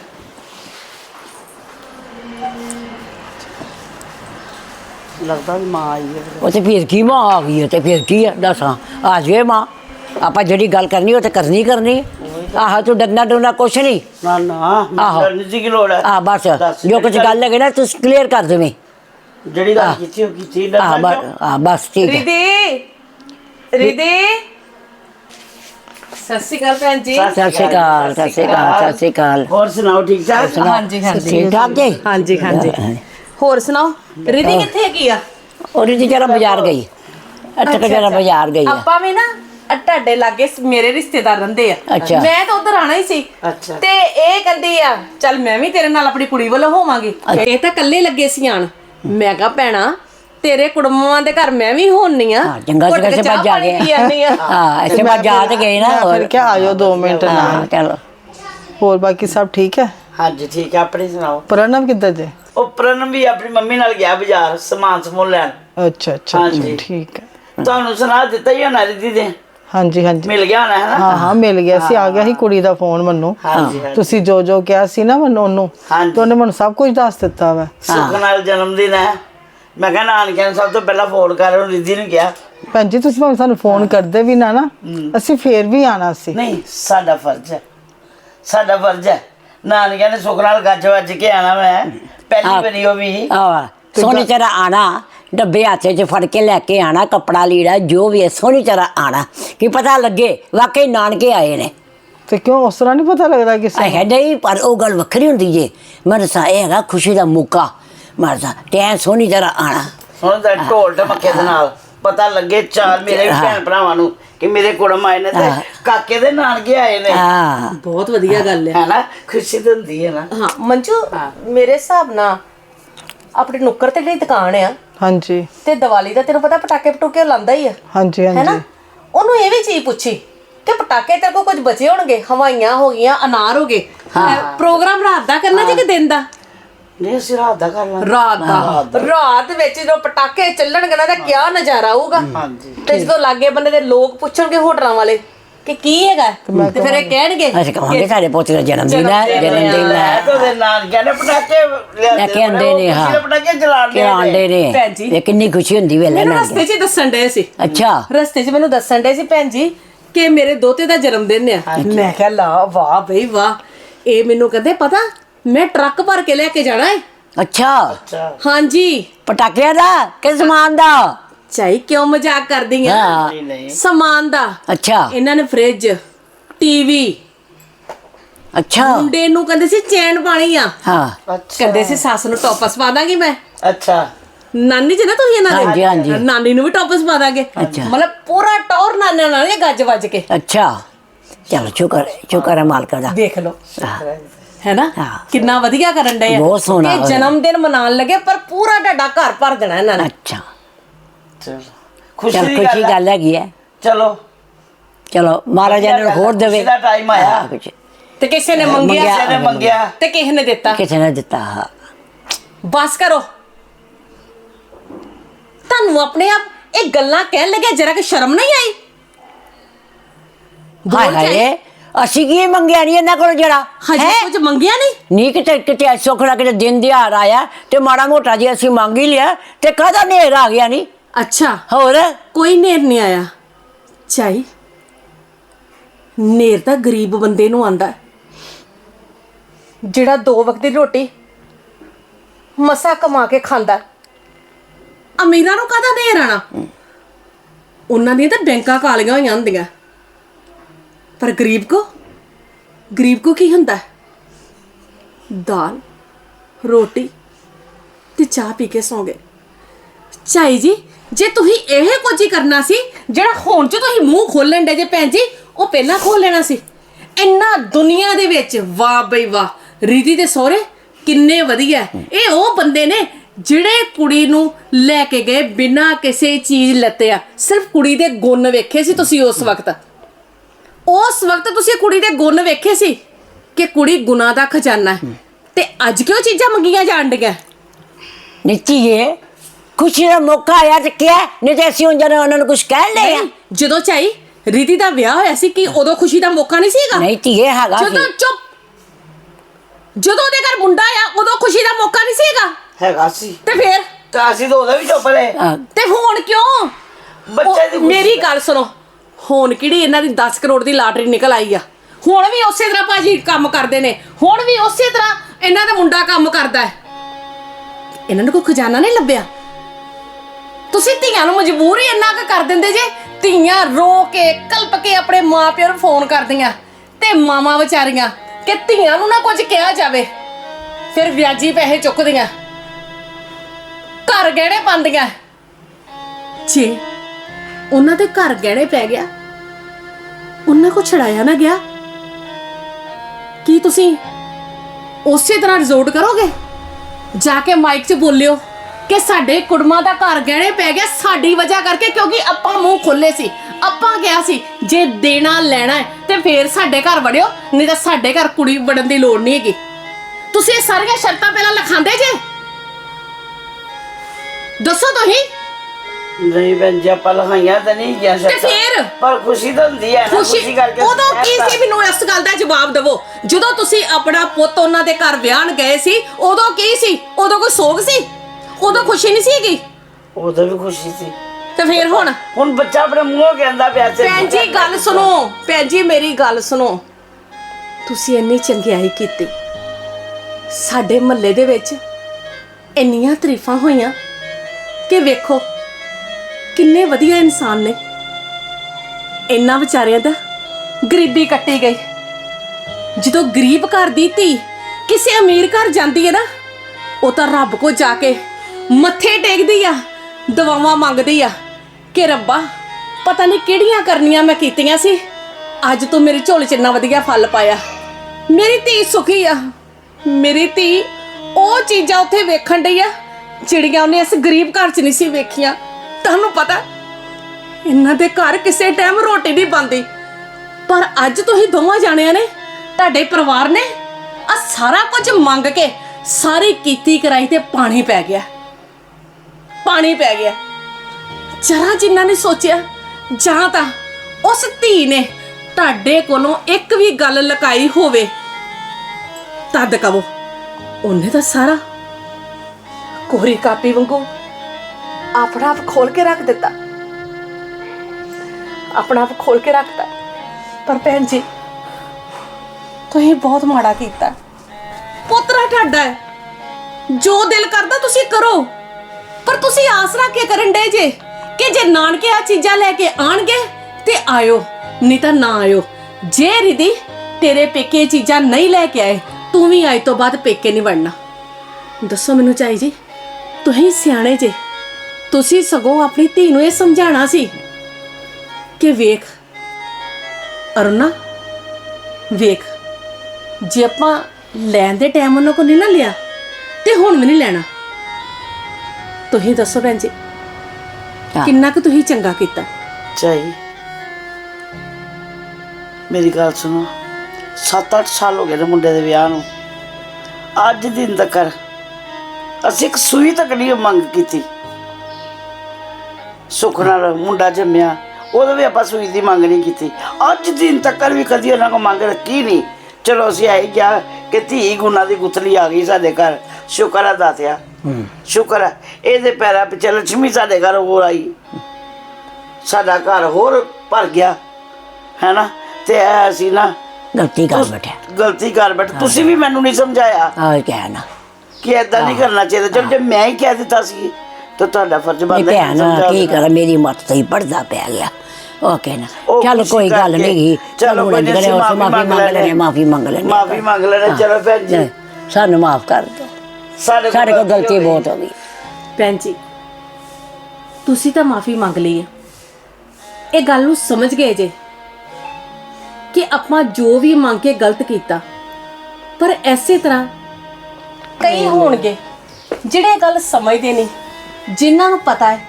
C: ਲੱਗਦਾ ਵੀ ਮਾਂ ਆਈ ਹੈ।
A: ਉਹ ਤੇ ਫਿਰ ਕੀ ਮਾਂ ਆ ਗਈ ਹੈ ਤੇ ਫਿਰ ਕੀ ਹੈ? ਦੱਸਾਂ। ਆ ਜਾਵੇ ਮਾਂ। ਆਪਾਂ ਜਿਹੜੀ ਗੱਲ ਕਰਨੀ ਉਹ ਤੇ ਕਰਨੀ ਕਰਨੀ। ਆਹ ਤੂੰ ਡਰਨਾ ਡਰਨਾ ਕੁਛ ਨਹੀਂ।
G: ਨਾ ਨਾ
A: ਆਹੋ।
G: ਮੈਨੂੰ ਦੀ ਕੀ ਲੋੜ ਹੈ?
A: ਆ ਬਸ।
G: ਦੱਸ,
A: ਜੋ ਕੁਝ ਗੱਲ ਲੱਗੇ ਨਾ ਤੂੰ ਕਲੀਅਰ ਕਰ ਦੇਵੇਂ।
G: ਜਿਹੜੀ ਗੱਲ ਕੀਤੀ ਉਹ ਕੀਤੀ
A: ਆ
G: ਦੱਸਾਂ
A: ਬਸ ਆ ਬਸ ਠੀਕ ਹੈ।
F: ਰਿਦੇ ਰਿਦੇ ਸਤਿ ਸ਼੍ਰੀ ਅਕਾਲ ਭੈਣ ਜੀ।
A: ਸਤਿ ਸ਼੍ਰੀ ਅਕਾਲ ਸਤਿ ਸ਼੍ਰੀ ਅਕਾਲ ਸਤਿ ਸ਼੍ਰੀ ਅਕਾਲ।
G: ਹੋਰ ਸੁਣਾਓ ਠੀਕ ਠਾਕ?
F: ਹਾਂਜੀ ਹਾਂਜੀ।
A: ਠੀਕ ਠਾਕ ਜੀ?
F: ਹਾਂਜੀ ਹਾਂਜੀ। ਹੋਰ ਸੁਣਾਓ? ਰਿਦੀ ਕਿੱਥੇ ਹੈਗੀ ਆ?
A: ਔਰ ਇਹ ਜਰਾ ਬਾਜ਼ਾਰ ਗਈ। ਅੱਛਾ ਕਿ ਜਰਾ ਬਾਜ਼ਾਰ ਗਈ ਆ।
F: ਆਪਾਂ ਵੀ ਨਾ ਅ- ਤੁਹਾਡੇ ਲਾਗੇ ਸ- ਮੇਰੇ ਰਿਸ਼ਤੇਦਾਰ ਰਹਿੰਦੇ ਆ। ਮੈਂ ਤਾਂ ਉਧਰ ਆਣਾ ਹੀ ਸੀ।
G: ਅੱਛਾ।
F: ਤੇ ਇਹ ਕਹਿੰਦੀ ਆ ਚੱਲ ਮੈਂ ਵੀ ਤੇਰੇ ਨਾਲ ਆਪਣੀ ਕੁੜੀ ਵੱਲੋਂ ਹੋਵਾਂਗੀ। ਇਹ ਤਾਂ ਇਕੱਲੇ ਲੱਗੇ ਸੀ ਆਣ। ਮੈਂ ਕਿਹਾ ਭੈਣਾ ਤੇਰੇ ਕੁੜਮਾਂ ਦੇ ਘਰ ਮੈਂ ਵੀ ਹੋਣੀ ਆ।
A: ਹਾਂ, ਚੰਗਾ
F: ਘੁੱਟ ਕੇ
A: ਚੰਗਾ ਸੇ
F: ਚਾਹ
A: ਭੱਜ ਆ ਗਏ। ਹਾਂ ਐਸੇ ਬਾਤ ਜਾ ਤੇ ਗਏ ਨਾ ਹੋਰ
C: ਫਿਰ ਕਿਹਾ ਆਇਓ 2 ਮਿੰਟ
A: ਹਾਂ
C: ਨਾਲ
A: ਚਲੋ।
C: ਹੋਰ ਬਾਕੀ ਸਭ ਠੀਕ ਹੈ?
G: ਹਾਂਜੀ ਠੀਕ ਹੈ ਆਪਣੀ ਸੁਣਾਓ?
C: ਪ੍ਰਣਵ ਕਿੱਦਾਂ ਜੇ?
G: ਉਹ ਪ੍ਰਣਮ ਵੀ ਆਪਣੀ ਮੰਮੀ ਨਾਲ ਗਿਆ ਬਾਜ਼ਾਰ ਸਮਾਨ ਸਮੂਨ ਲੈਣ।
C: ਅੱਛਾ ਅੱਛਾ
G: ਹਾਂਜੀ।
C: ਅੱਛਾ, ਠੀਕ ਹੈ।
G: ਤੁਹਾਨੂੰ ਸੁਣਾ ਦਿੱਤਾ ਹੀ ਹੋਣਾ ਰਿੱਧੀ ਦੇ
C: ਹਾਂਜੀ ਹਾਂਜੀ।
G: ਮਿਲ ਗਿਆ ਹੋਣਾ ਹੈ ਨਾ
C: ਹਾਂ ਹਾਂ ਮਿਲ ਗਿਆ ਸੀ ਆ ਗਿਆ ਸੀ ਕੁੜੀ ਦਾ ਫੋਨ ਮੈਨੂੰ।
G: ਹਾਂਜੀ ਹਾਂਜੀ।
C: ਤੁਸੀਂ ਜੋ ਜੋ ਕਿਹਾ ਸੀ ਨਾ ਮੈਨੂੰ ਉਹਨੂੰ
G: ਹਾਂਜੀ।
C: ਤੇ ਉਹਨੇ ਮੈਨੂੰ ਸਭ ਕੁਝ ਦੱਸ ਦਿੱਤਾ ਵਾ।
G: ਸੁੱਖ ਨਾਲ ਜਨਮ ਦਿਨ ਹੈ। ਮੈਂ ਕਿਹਾ ਨਾਨਕਿਆਂ ਨੂੰ ਸਭ ਤੋਂ ਪਹਿਲਾਂ ਫੋਨ ਕਰ ਉਹ ਰਿੱਧੀ ਨੂੰ ਕਿਹਾ।
C: ਭੈਣ ਜੀ ਤੁਸੀਂ ਭਾਵੇਂ ਸਾਨੂੰ ਫੋਨ ਕਰਦੇ ਵੀ ਨਾ ਨਾ ਅਸੀਂ ਫੇਰ ਵੀ ਆਣਾ ਸੀ।
G: ਨਹੀਂ ਸਾਡਾ ਫਰਜ਼ ਹੈ। ਸਾਡਾ ਫਰਜ਼ ਹੈ। ਨਾਨਕਿਆਂ ਨੇ ਸੁੱਖ ਨਾਲ ਗੱਜ ਵੱਜ ਕੇ ਆਣਾ ਮੈਂ। ਪਹਿਲੀ ਵਾਰੀ ਉਹ ਵੀ।
A: ਆ ਸੋਹਣੀ ਤਰ੍ਹਾਂ ਆਣਾ ਡੱਬੇ ਹੱਥ 'ਚ ਫੜ ਕੇ ਲੈ ਕੇ ਆਣਾ ਕੱਪੜਾ ਲੀੜਾ ਜੋ ਵੀ ਹੈ ਸੋਹਣੀ ਤਰ੍ਹਾਂ ਆਣਾ। ਕਿ ਪਤਾ ਲੱਗੇ ਵਾਕਈ ਨਾਨਕੇ ਆਏ ਨੇ।
C: ਤੇ ਕਿਉਂ ਉਸ ਤਰ੍ਹਾਂ ਨਹੀਂ ਪਤਾ ਲੱਗਦਾ ਕਿਸੇ
A: ਇਹ ਨਹੀਂ ਪਰ ਉਹ ਗੱਲ ਵੱਖਰੀ ਹੁੰਦੀ ਜੇ। ਮਰਸਾ ਇਹ ਹੈਗਾ ਖੁਸ਼ੀ ਦਾ ਮੌਕਾ। ਮਰਸਾ ਤੇ ਐਂ ਸੋਹਣੀ ਤਰ੍ਹਾਂ ਆਣਾ।
G: ਹੁਣ ਤਾਂ ਢੋਲ ਢਮੱਕੇ ਦੇ ਨਾਲ ਪਤਾ ਲੱਗੇ ਚਾਰ ਮੇਰੇ ਭੈਣ ਭਰਾਵਾਂ ਨੂੰ ਕਿ ਮੇਰੇ ਕੁੜਮ ਆਏ ਨੇ ਤੇ ਕਾਕੇ ਦੇ ਨਾਨਕੇ ਆਏ ਨੇ।
A: ਹਾਂ।
F: ਬਹੁਤ ਵਧੀਆ ਗੱਲ
G: ਹੈ। ਨਾ? ਖੁਸ਼ੀ ਤਾਂ ਹੁੰਦੀ ਹੈ ਨਾ।
F: ਹਾਂ ਮੰਜੂ ਮੇਰੇ ਹਿਸਾਬ ਨਾਲ ਆਪਣੀ ਨੁੱਕਰ ਤੇ ਜਿਹੜੀ ਦੁਕਾਨ ਆ
C: ਹਾਂਜੀ।
F: ਤੇ ਦੀਵਾਲੀ ਦਾ ਤੈਨੂੰ ਪਤਾ ਪਟਾਕੇ ਪਟੂਕੇ ਲਾਉਂਦਾ ਹੀ ਆ।
C: ਹਾਂਜੀ
F: ਹੈਨਾ?
C: ਹਾਂਜੀ
F: ਉਹਨੂੰ ਇਹ ਵੀ ਚੀਜ਼ ਪੁੱਛੀ ਕਿ ਪਟਾਕੇ ਤੇਰੇ ਕੋਲ ਕੁਝ ਬਚੇ ਹੋਣਗੇ? ਹਵਾਈਆਂ ਹੋ ਗਈਆਂ ਅਨਾਰ ਹੋ ਗਏ। ਅਹ ਪ੍ਰੋਗਰਾਮ ਰਾਤ ਦਾ ਕਰਨਾ ਜੀ ਕਿ ਦਿਨ ਦਾ?
G: ਨਹੀਂ ਅਸੀਂ ਰਾਤ ਦਾ ਕਰ ਲਾਂਗੇ।
F: ਰਾਤ ਦਾ। ਰਾਤ ਵਿੱਚ ਜਦੋਂ ਪਟਾਕੇ ਚੱਲਣਗੇ ਨਾ ਤਾਂ ਕਿਆ ਨਜ਼ਾਰਾ ਆਊਗਾ।
G: ਹਾਂਜੀ।
F: ਤੇ ਜਦੋਂ ਲਾਗੇ ਬੰਦੇ ਦੇ ਲੋਕ ਪੁੱਛਣਗੇ ਹੋਟਲਾਂ ਵਾਲੇ ਕਿ ਕੀ ਹੈਗਾ? ਤੇ ਫਿਰ ਇਹ ਕਹਿਣਗੇ
A: ਅਸੀਂ ਕਹਾਂਗੇ ਸਾਡੇ ਪੋਤੇ ਦਾ ਜਨਮ ਦਿਨ ਹੈ ਜਨਮ ਦਿਨ ਹੈ।
G: ਉਹਦੇ ਨੇ ਪਟਾਕੇ
A: ਲੈ ਕੇ ਆਂਦੇ ਨੇ ਹਾਂ।
G: ਪਟਾਕੇ
A: ਆਂਡੇ ਨੇ।
F: ਭੈਣ ਜੀ।
A: ਤੇ ਕਿੰਨੀ ਖੁਸ਼ੀ ਹੁੰਦੀ ਵੇਲੇ ਨਾਲ।
F: ਰਸਤੇ 'ਚ ਦੱਸਣ ਡਏ ਸੀ।
A: ਅੱਛਾ।
F: ਰਸਤੇ 'ਚ ਮੈਨੂੰ ਦੱਸਣ ਡਏ ਸੀ ਭੈਣ ਜੀ ਕਿ ਮੇਰੇ ਦੋਤੇ ਦਾ ਜਨਮ ਦਿਨ ਆ। ਮੈਂ ਕਿਹਾ ਲਾ ਵਾਹ ਬਈ ਵਾਹ। ਇਹ ਮੈਨੂੰ ਕਹਿੰਦੇ ਪਤਾ ਮੈਂ ਟਰੱਕ ਭਰ ਕੇ ਲੈ ਕੇ ਜਾਣਾ ਹੈ
A: ਅੱਛਾ।
G: ਅੱਛਾ।
F: ਹਾਂਜੀ।
A: ਪਟਾਕਿਆਂ ਦਾ ਕਿ ਸਮਾਨ ਦਾ?
F: ਚਾਈ ਕਿਉਂ ਮਜ਼ਾਕ ਕਰਦੀ ਆ
A: ਹਾਂ।
G: ਨਹੀਂ ਨਹੀਂ।
F: ਸਮਾਨ ਦਾ।
A: ਅੱਛਾ।
F: ਇਹਨਾਂ ਨੇ ਫ੍ਰਿਜ ਟੀਵੀ।
A: ਅੱਛਾ।
F: ਮੁੰਡੇ ਨੂੰ ਕਹਿੰਦੇ ਸੀ ਚੈਨ ਪਾਣੀ ਆ।
A: ਹਾਂ।
G: ਅੱਛਾ।
F: ਕਹਿੰਦੇ ਸੀ ਸੱਸ ਨੂੰ ਟੋਪਸ ਪਾ ਦਾਂਗੀ ਮੈਂ।
G: ਅੱਛਾ।
F: ਨਾਨੀ ਜੀ ਨਾ ਤੁਸੀਂ ਇਹਨਾਂ ਦੇ?
A: ਹਾਂਜੀ, ਹਾਂਜੀ।
F: ਨਾਨੀ ਨੂੰ ਵੀ ਟੋਪਸ ਪਾ ਦਾਂਗੇ।
A: ਅੱਛਾ।
F: ਮਤਲਬ ਪੂਰਾ ਟੌਰ ਨਾਨੇ ਨਾਲ ਇਹ ਗੱਜ ਵੱਜ ਕੇ।
A: ਅੱਛਾ। ਚਲੋ ਸ਼ੁਕਰ ਸ਼ੁਕਰ ਹੈ ਮਾਲਕ ਦਾ।
F: ਦੇਖ ਲਓ।
A: ਹਾਂ।
F: ਹੈ ਨਾ?
A: ਹਾਂ।
F: ਕਿੰਨਾ ਵਧੀਆ ਕਰਨ ਡਏ ਆ।
A: ਬਹੁਤ ਸੋਹਣਾ ਹੋਇਆ।
F: ਜਨਮ ਦਿਨ ਮਨਾਉਣ ਲੱਗੇ ਪਰ ਪੂਰਾ ਤੁਹਾਡਾ ਘਰ ਭਰ ਦੇਣਾ ਇਹਨਾਂ ਨੇ।
A: ਅੱਛਾ।
G: ਚਲੋ। ਖੁਸ਼ੀ
A: ਚਲ
G: ਦੀ
A: ਖੁਸ਼ੀ
G: ਗੱਲ ਹੈ
A: ਗੱਲ ਹੈਗੀ ਹੈ
G: ਚਲੋ।
A: ਚਲੋ ਮਹਾਰਾਜਾ ਨੇ ਹੋਰ ਦੇਵੇ।
G: ਦਾ ਟਾਈਮ ਆਇਆ।
A: ਹਾਂ, ਕੁਛ।
F: ਤੇ ਕਿਸੇ ਨੇ ਮੰਗਿਆ
G: ਕਿਸੇ ਨੇ ਮੰਗਿਆ।
F: ਤੇ ਕਿਸੇ ਨੇ ਦਿੱਤਾ।
A: ਕਿਸੇ ਨੇ ਦਿੱਤਾ ਹਾਂ।
F: ਬਸ ਕਰੋ। ਤੁਹਾਨੂੰ ਆਪਣੇ ਆਪ ਇਹ ਗੱਲਾਂ ਕਹਿਣ ਲੱਗੇ ਜਰਾ ਕਿ ਸ਼ਰਮ ਨਹੀਂ ਆਈ?
A: ਹਾਏ। ਹਾਏ ਅਸੀਂ ਕੀ ਮੰਗਿਆ ਨਹੀਂ ਇਹਨਾਂ ਕੋਲ ਜਿਹੜਾ
F: ਹਜੇ
A: ਹੈਂ?
F: ਕੁਝ ਮੰਗਿਆ ਨਹੀਂ?
A: ਨਹੀਂ ਕਿਤੇ ਕਿਤੇ ਸੁੱਖ ਨਾਲ ਕਿਤੇ ਦਿਨ ਦਿਹਾੜ ਆਇਆ ਤੇ ਮਾੜਾ ਮੋਟਾ ਜੀ ਅਸੀਂ ਮੰਗ ਹੀ ਲਿਆ ਤੇ ਕਾਹਦਾ ਨੇਰ ਆ ਗਿਆ ਨਹੀਂ
F: ਅੱਛਾ।
A: ਹੋਰ?
F: ਕੋਈ ਨੇਰ ਨਹੀਂ ਆਇਆ। ਚਾਈ ਨੇਰ ਤਾਂ ਗਰੀਬ ਬੰਦੇ ਨੂੰ ਆਂਦਾ। ਜਿਹੜਾ ਦੋ ਵਕਤ ਦੀ ਰੋਟੀ ਮਸਾ ਕਮਾ ਕੇ ਖਾਂਦਾ। ਅਮੀਰਾਂ ਨੂੰ ਕਾਹਦਾ ਨੇਰ ਆਣਾ? ਉਹਨਾਂ ਦੀਆਂ ਤਾਂ ਬੈਂਕਾਂ ਕਾਲੀਆਂ ਹੋਈਆਂ ਹੁੰਦੀਆਂ। ਪਰ ਗਰੀਬ ਕੋ? ਗਰੀਬ ਕੋ ਕੀ ਹੁੰਦਾ? ਦਾਲ ਰੋਟੀ ਤੇ ਚਾਹ ਪੀ ਕੇ ਸੌਂ ਗਏ। ਚਾਈ ਜੀ ਜੇ ਤੁਸੀਂ ਇਹ ਕੁਝ ਹੀ ਕਰਨਾ ਸੀ, ਜਿਹੜਾ ਹੁਣ ਚ ਤੁਸੀਂ ਮੂੰਹ ਖੋਲਣ ਦੇ ਜੇ ਭੈਣ ਜੀ, ਉਹ ਪਹਿਲਾਂ ਖੋਲ ਲੈਣਾ ਸੀ। ਇੰਨਾ ਦੁਨੀਆ ਦੇ ਵਿੱਚ ਵਾਹ ਬਈ ਵਾਹ, ਰੀਤੀ ਦੇ ਸਹੁਰੇ ਕਿੰਨੇ ਵਧੀਆ। ਇਹ ਉਹ ਬੰਦੇ ਨੇ ਜਿਹੜੇ ਕੁੜੀ ਨੂੰ ਲੈ ਕੇ ਗਏ ਬਿਨਾਂ ਕਿਸੇ ਚੀਜ਼ ਲੱਤਿਆ ਸਿਰਫ ਕੁੜੀ ਦੇ ਗੁਣ ਵੇਖੇ ਸੀ ਤੁਸੀਂ ਉਸ ਵਕਤ। ਉਸ ਵਕਤ ਤੁਸੀਂ ਕੁੜੀ ਦੇ ਗੁਣ ਵੇਖੇ ਸੀ ਕਿ ਕੁੜੀ ਗੁਨਾਹ ਦਾ ਖਜ਼ਾਨਾ ਹੈ। ਤੇ ਅੱਜ ਕਿਉਂ ਚੀਜ਼ਾਂ ਮੰਗੀਆਂ ਜਾਣ ਡੀਆਂ
A: ਨਿੱਤੀਏ ਖੁਸ਼ੀ ਦਾ ਮੌਕਾ ਆਇਆ ਤੇ ਕਿਹਾ ਨਹੀਂ ਤੇ ਅਸੀਂ ਉਹਨਾਂ ਨੂੰ ਉਹਨਾਂ ਨੂੰ ਕੁਝ ਕਹਿ ਲਿਆ
F: ਜਦੋਂ ਚਾਈ ਰਿਧੀ ਦਾ ਵਿਆਹ ਹੋਇਆ ਸੀ ਕਿ ਉਦੋਂ ਖੁਸ਼ੀ ਦਾ ਮੌਕਾ ਨਹੀਂ ਸੀਗਾ?
A: ਨਹੀਂ ਧੀਏ ਹੈਗਾ
F: ਜਦੋਂ
A: ਸੀ।
F: ਚੁੱਪ ਜਦੋਂ ਉਹਦੇ ਘਰ ਮੁੰਡਾ ਆ ਉਦੋਂ ਖੁਸ਼ੀ ਦਾ ਮੌਕਾ ਨਹੀਂ ਸੀਗਾ?
G: ਹੈਗਾ ਸੀ।
F: ਤੇ ਫੇਰ?
G: ਤਾਂ ਅਸੀਂ ਤਾਂ ਉਹਦਾ ਵੀ ਚੁੱਪ ਰਹੇ।
A: ਹਾਂ,
F: ਤੇ ਹੁਣ ਕਿਉਂ?
G: ਬੱਚੇ ਦੀ
F: ਉਹ- ਮੇਰੀ ਗੱਲ ਸੁਣੋ ਹੁਣ ਕਿਹੜੀ ਇਹਨਾਂ ਦੀ 10 ਕਰੋੜ ਦੀ ਲਾਟਰੀ ਨਿਕਲ ਆਈ ਆ? ਹੁਣ ਵੀ ਉਸੇ ਤਰ੍ਹਾਂ ਭਾਜੀ ਕੰਮ ਕਰਦੇ ਨੇ ਹੁਣ ਵੀ ਉਸੇ ਤਰ੍ਹਾਂ ਇਹਨਾਂ ਦਾ ਮੁੰਡਾ ਕੰਮ ਕਰਦਾ ਹੈ। ਇਹਨਾਂ ਨੂੰ ਕੋਈ ਖਜ਼ਾਨਾ ਨਹੀਂ ਲੱਭਿਆ? ਤੁਸੀਂ ਧੀਆਂ ਨੂੰ ਮਜਬੂਰ ਹੀ ਇੰਨਾ ਕੁ ਕਰ ਦਿੰਦੇ ਜੇ? ਧੀਆਂ ਰੋ ਕੇ, ਕਲਪ ਕੇ ਆਪਣੇ ਮਾਪਿਆਂ ਨੂੰ ਫੋਨ ਕਰਦੀਆਂ ਤੇ ਮਾਵਾਂ ਵਿਚਾਰੀਆਂ ਕਿ ਧੀਆਂ ਨੂੰ ਨਾ ਕੁਝ ਕਿਹਾ ਜਾਵੇ। ਫਿਰ ਵਿਆਜੀ ਪੈਸੇ ਚੁੱਕਦੀਆਂ, ਘਰ ਗਹਿਣੇ ਪਾਉਂਦੀਆਂ। ਜੇ ਉਹਨਾਂ ਦੇ ਘਰ ਗਹਿਣੇ ਪੈ ਗਿਆ, ਉਹਨਾਂ ਕੋ ਛੜਾਇਆ ਨਾ ਗਿਆ, ਕੀ ਤੁਸੀਂ ਉਸੇ ਤਰ੍ਹਾਂ ਰਿਜ਼ੋਰਟ ਕਰੋਗੇ? ਜਾ ਕੇ ਮਾਈਕ 'ਚ ਬੋਲਿਓ। ਕਿ ਸਾਡੇ ਕੁੜਮਾਂ ਦਾ ਘਰ ਗਹਿਣੇ ਪੈ ਗਿਆ ਸਾਡੀ ਵਜ੍ਹਾ ਕਰਕੇ ਕਿਉਂਕਿ ਆਪਾਂ ਮੂੰਹ ਖੋਲੇ ਸੀ ਆਪਾਂ ਕਿਹਾ ਸੀ ਜੇ ਦੇਣਾ ਲੈਣਾ ਹੈ ਤੇ ਫੇਰ ਸਾਡੇ ਘਰ ਵੜਿਓ ਨਹੀਂ ਤਾਂ ਸਾਡੇ ਘਰ ਕੁੜੀ ਵੜਨ ਦੀ ਲੋੜ ਨਹੀਂ ਹੈਗੀ। ਤੁਸੀਂ ਇਹ ਸਾਰੀਆਂ ਸ਼ਰਤਾਂ ਪਹਿਲਾਂ ਲਿਖਾਉਂਦੇ ਜੇ? ਦੱਸੋ ਤੁਸੀਂ।
G: ਨਹੀਂ ਭੈਣ ਜੀ ਆਪਾਂ ਲਹਾਈਆਂ ਤਾਂ ਨਹੀਂ ਗਿਆ
F: ਤੇ ਫਿਰ?
G: ਪਰ ਖੁਸ਼ੀ ਤਾਂ ਹੁੰਦੀ ਹੈ ਨਾ
F: ਖੁਸ਼ੀ
G: ਕਰਕੇ
F: ਉਦੋਂ ਕੀ। ਸੀ ਮੈਨੂੰ ਇਸ ਗੱਲ ਦਾ ਜਵਾਬ ਦਿਵੋ। ਜਦੋਂ ਤੁਸੀਂ ਆਪਣਾ ਪੁੱਤ ਉਹਨਾਂ ਦੇ ਘਰ ਵਿਆਹਣ ਗਏ ਸੀ ਉਦੋਂ ਕੀ ਸੀ? ਉਦੋਂ ਕੋਈ ਸੋਗ ਸੀ? ਉਦੋਂ ਖੁਸ਼ੀ ਨਹੀਂ ਸੀਗੀ?
G: ਉਦੋਂ ਵੀ ਖੁਸ਼ੀ ਸੀ।
F: ਤੇ ਫੇਰ ਹੁਣ?
G: ਹੁਣ ਬੱਚਾ ਆਪਣੇ ਮੂੰਹੋਂ ਕਹਿੰਦਾ ਪਿਆ ਸੀ।
F: ਭੈਣ ਜੀ ਗੱਲ ਸੁਣੋ। ਭੈਣ ਜੀ ਮੇਰੀ ਗੱਲ ਸੁਣੋ। ਤੁਸੀਂ ਇੰਨੀ ਚੰਗਿਆਈ ਕੀਤੀ। ਸਾਡੇ ਮਹੱਲੇ ਦੇ ਵਿੱਚ ਇੰਨੀਆਂ ਤਾਰੀਫਾਂ ਹੋਈਆਂ ਕਿ ਵੇਖੋ ਕਿੰਨੇ ਵਧੀਆ ਇਨਸਾਨ ਨੇ। ਇੰਨਾ ਵਿਚਾਰਿਆਂ ਦਾ ਗਰੀਬੀ ਕੱਟੀ ਗਈ। ਜਦੋਂ ਗਰੀਬ ਘਰ ਦੀ ਧੀ ਕਿਸੇ ਅਮੀਰ ਘਰ ਜਾਂਦੀ ਹੈ ਨਾ ਉਹ ਤਾਂ ਰੱਬ ਕੋ ਜਾ ਕੇ ਮੱਥੇ ਟੇਕਦੀ ਆ ਦਵਾਵਾਂ ਮੰਗਦੀ ਆ ਕਿ ਰੱਬਾ, ਪਤਾ ਨਹੀਂ ਕਿਹੜੀਆਂ ਕਰਨੀਆਂ ਮੈਂ ਕੀਤੀਆਂ ਸੀ। ਅੱਜ ਤੂੰ ਮੇਰੀ ਝੋਲੀ 'ਚ ਇੰਨਾ ਵਧੀਆ ਫਲ ਪਾਇਆ। ਮੇਰੀ ਧੀ ਸੁਖੀ ਆ। ਮੇਰੀ ਧੀ ਉਹ ਚੀਜ਼ਾਂ ਉੱਥੇ ਵੇਖਣ ਡਈ ਆ, ਜਿਹੜੀਆਂ ਉਹਨੇ ਇਸ ਗਰੀਬ ਘਰ 'ਚ ਨਹੀਂ ਸੀ ਵੇਖੀਆਂ। ਤੁਹਾਨੂੰ ਪਤਾ, ਇਹਨਾਂ ਦੇ ਘਰ ਕਿਸੇ ਟਾਈਮ ਰੋਟੀ ਨਹੀਂ ਬਣਦੀ। ਪਰ ਅੱਜ ਤੁਸੀਂ ਦੋਵਾਂ ਜਾਣਿਆਂ ਨੇ, ਤੁਹਾਡੇ ਪਰਿਵਾਰ ਨੇ ਆ ਸਾਰਾ ਕੁਝ ਮੰਗ ਕੇ ਸਾਰੀ ਕੀਤੀ ਕਰਾਈ ਤੇ ਪਾਣੀ ਪੈ ਗਿਆ। ਪਾਣੀ ਪੈ ਗਿਆ। ਜਰਾ ਜਿੰਨਾ ਨੇ ਸੋਚਿਆ, ਜਾਂ ਤਾਂ ਉਸ ਧੀ ਨੇ ਤੁਹਾਡੇ ਕੋਲੋਂ ਇੱਕ ਵੀ ਗੱਲ ਲਕਾਈ ਹੋਵੇ। ਤਦ ਕਹੋ, ਉਹਨੇ ਤਾਂ ਸਾਰਾ ਕੋਰੀ ਕਾਪੀ ਵਾਂਗੂ ਆਪਣਾ ਆਪ ਖੋਲ ਕੇ ਰੱਖ ਦਿੱਤਾ। ਆਪਣਾ ਆਪ ਖੋਲ ਕੇ ਰੱਖਤਾ ਪਰ ਭੈਣ ਜੀ, ਤੁਸੀਂ ਬਹੁਤ ਮਾੜਾ ਕੀਤਾ। ਪੁੱਤਰਾ ਤੁਹਾਡਾ ਹੈ। ਜੋ ਦਿਲ ਕਰਦਾ ਤੁਸੀਂ ਕਰੋ। ਪਰ ਤੁਸੀਂ ਆਸ ਰੱਖ ਕੇ ਕਰਨ ਡੇ ਜੇ? ਕਿ ਜੇ ਨਾਨਕੇ ਆ ਚੀਜ਼ਾਂ ਲੈ ਕੇ ਆਣਗੇ ਤੇ ਆਇਓ, ਨਹੀਂ ਤਾਂ ਨਾ ਆਇਓ। ਜੇ ਰਿਦੀ ਤੇਰੇ ਪੇਕੇ ਇਹ ਚੀਜ਼ਾਂ ਨਹੀਂ ਲੈ ਕੇ ਆਏ, ਤੂੰ ਵੀ ਆਈ ਤੋਂ ਬਾਅਦ ਪੇਕੇ ਨਹੀਂ ਵੜਨਾ। ਦੱਸੋ ਮੈਨੂੰ ਚਾਈ ਜੀ, ਤੁਸੀਂ ਸਿਆਣੇ ਜੇ, ਤੁਸੀਂ ਸਗੋਂ ਆਪਣੀ ਧੀ ਨੂੰ ਇਹ ਸਮਝਾਉਣਾ ਸੀ ਕਿ ਵੇਖ, ਅਰੁਣਾ, ਵੇਖ, ਜੇ ਆਪਾਂ ਲੈਣ ਦੇ ਟਾਈਮ ਉਹਨਾਂ ਕੋਲ ਨਹੀਂ ਨਾ ਲਿਆ, ਤੇ ਹੁਣ ਵੀ ਨਹੀਂ ਲੈਣਾ। ਤੁਸੀਂ ਦੱਸੋ ਭੈਣ ਜੀ
A: ਹਾਂ।
F: ਕਿੰਨਾ ਕੁ ਤੁਸੀਂ ਚੰਗਾ ਕੀਤਾ?
G: ਚਾਹੀ ਮੇਰੀ ਗੱਲ ਸੁਣੋ 7-8 ਸਾਲ ਹੋ ਗਏ ਨੇ ਮੁੰਡੇ ਦੇ ਵਿਆਹ ਨੂੰ। ਅੱਜ ਦਿਨ ਤੱਕ ਅਸੀਂ ਇੱਕ ਸੂਈ ਤੱਕ ਨਹੀਂ ਮੰਗ ਕੀਤੀ। ਸੁੱਖ ਨਾਲ ਮੁੰਡਾ ਜੰਮਿਆ ਉਦੋਂ ਵੀ ਆਪਾਂ ਸੂਈ ਦੀ ਮੰਗ ਨਹੀਂ ਕੀਤੀ। ਅੱਜ ਦਿਨ ਤੱਕ ਵੀ ਕਦੀ ਉਹਨਾਂ ਕੋ ਮੰਗ ਰੱਖੀ ਨਹੀਂ। ਚਲੋ ਅਸੀਂ ਆਈ ਗਿਆ ਕਿ ਧੀ ਗੁਨਾ ਦੀ ਗੁਥਲੀ ਆ ਗਈ ਸਾਡੇ ਘਰ ਸ਼ੁਕਰ ਆ ਦਾਤਿਆ। ਸ਼ੁਕਰ ਹੈ। ਇਹਦੇ ਪੈਰਾਂ ਪਿੱਛੇ ਲక్ష్ਮੀ ਸਾਡੇ ਘਰ ਹੋਰ ਆਈ। ਸਾਡਾ ਘਰ ਹੋਰ ਭਰ ਗਿਆ। ਹੈਨਾ ਤੇ ਇਹ ਅਸੀਂ ਨਾ
A: ਗਲਤੀ ਕਰ ਬੈਠਿਆ
G: ਗਲਤੀ ਕਰ ਬੈਠ। ਤੁਸੀਂ ਵੀ ਮੈਨੂੰ ਨਹੀਂ ਸਮਝਾਇਆ।
A: ਆ ਕਹਿਣਾ
G: ਕਿ ਐਦਾਂ ਨਹੀਂ ਕਰਨਾ ਚਾਹੀਦਾ। ਜਦ ਜੇ ਮੈਂ ਹੀ ਕਹਿ ਦਿੱਤਾ ਸੀ ਤਾਂ ਤੁਹਾਡਾ ਫਰਜ਼
A: ਨਹੀਂ
G: ਬਣਦਾ
A: ਭੈਣ
G: ਸਮਝਾ
A: ਕੀ। ਕਰਾਂ? ਮੇਰੀ ਮੱਤ ਤੇ ਹੀ ਪੜਦਾ ਪੈ ਗਿਆ। ਉਹ ਕਹਿਣਾ ਚੱਲ ਕੋਈ ਗੱਲ ਨਹੀਂ। ਗਈ
G: ਚਲੋ ਕੋਈ
A: ਮਾਫੀ ਮੰਗ ਲੈਣੇ ਮਾਫੀ ਮੰਗ ਲੈਣੇ
G: ਮਾਫੀ ਮੰਗ ਲੈਣੇ ਚਲੋ ਭੈਣ ਜੀ।
A: ਸਾਨੂੰ ਮਾਫ ਕਰ ਦਿਓ।
G: ਸਾਡੇ
A: ਸਾਡੇ ਕੋਲ ਗਲਤੀ। ਬਹੁਤ ਹੋ ਗਈ।
F: ਭੈਣ ਜੀ ਤੁਸੀਂ ਤਾਂ ਮਾਫੀ ਮੰਗ ਲਈ ਹੈ ਇਹ ਗੱਲ ਨੂੰ ਸਮਝ ਗਏ ਜੇ ਕਿ ਆਪਾਂ ਜੋ ਵੀ ਮੰਗ ਕੇ ਗਲਤ ਕੀਤਾ ਪਰ ਐਸੇ ਤਰ੍ਹਾਂ ਕਈ ਹੋਣਗੇ ਜਿਹੜੇ ਇਹ ਗੱਲ ਸਮਝਦੇ ਨਹੀਂ ਜਿਨ੍ਹਾਂ ਨੂੰ ਪਤਾ ਹੈ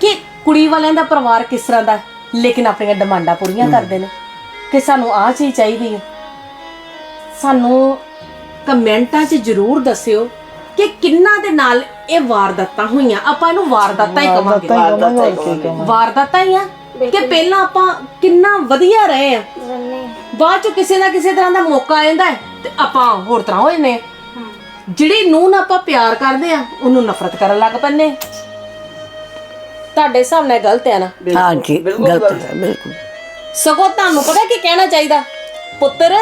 F: ਕਿ ਕੁੜੀ ਵਾਲਿਆਂ ਦਾ ਪਰਿਵਾਰ ਕਿਸ ਤਰ੍ਹਾਂ ਦਾ ਹੈ, ਲੇਕਿਨ ਆਪਣੀਆਂ ਡਿਮਾਂਡਾਂ ਪੂਰੀਆਂ ਕਰਦੇ ਨੇ। ਕਿ ਸਾਨੂੰ ਆਹ ਚੀਜ਼ ਚਾਹੀਦੀ ਹੈ। ਸਾਨੂੰ ਕਮੈਂਟਾਂ 'ਚ ਜ਼ਰੂਰ ਦੱਸਿਓ ਕਿ ਕਿੰਨਾ ਦੇ ਨਾਲ ਇਹ ਵਾਰਦਾਤਾਂ ਹੋਈਆਂ? ਆਪਾਂ ਇਹਨੂੰ ਵਾਰਦਾਤਾਂ ਹੀ ਕਵਾਂਗੇ। ਵਾਰਦਾਤਾਂ ਹੀ ਆ? ਕਿ ਪਹਿਲਾਂ ਆਪਾਂ ਕਿੰਨਾ ਵਧੀਆ ਰਹੇ ਆ? ਬਾਅਦ ਚ ਕਿਸੇ ਨਾ ਕਿਸੇ ਤਰ੍ਹਾਂ ਦਾ ਮੌਕਾ ਆ ਜਾਂਦਾ ਹੈ ਤੇ ਆਪਾਂ ਹੋਰ ਤਰ੍ਹਾਂ ਹੋ ਜਾਂਦੇ ਜਿਹੜੀ ਨੂੰ ਨਾਲ ਆਪਾਂ ਪਿਆਰ ਕਰਦੇ ਆ ਉਹਨੂੰ ਨਫ਼ਰਤ ਕਰਨ ਲੱਗ ਪੈਂਦੇ ਹਾਂ। ਤੁਹਾਡੇ ਹਿਸਾਬ ਨਾਲ ਗਲਤ ਹੈ ਨਾ?
A: ਹਾਂਜੀ ਗਲਤ ਹੈ ਬਿਲਕੁਲ।
F: ਸਗੋਂ ਤੁਹਾਨੂੰ ਪਤਾ ਕੀ ਕਹਿਣਾ ਚਾਹੀਦਾ? ਪੁੱਤਰ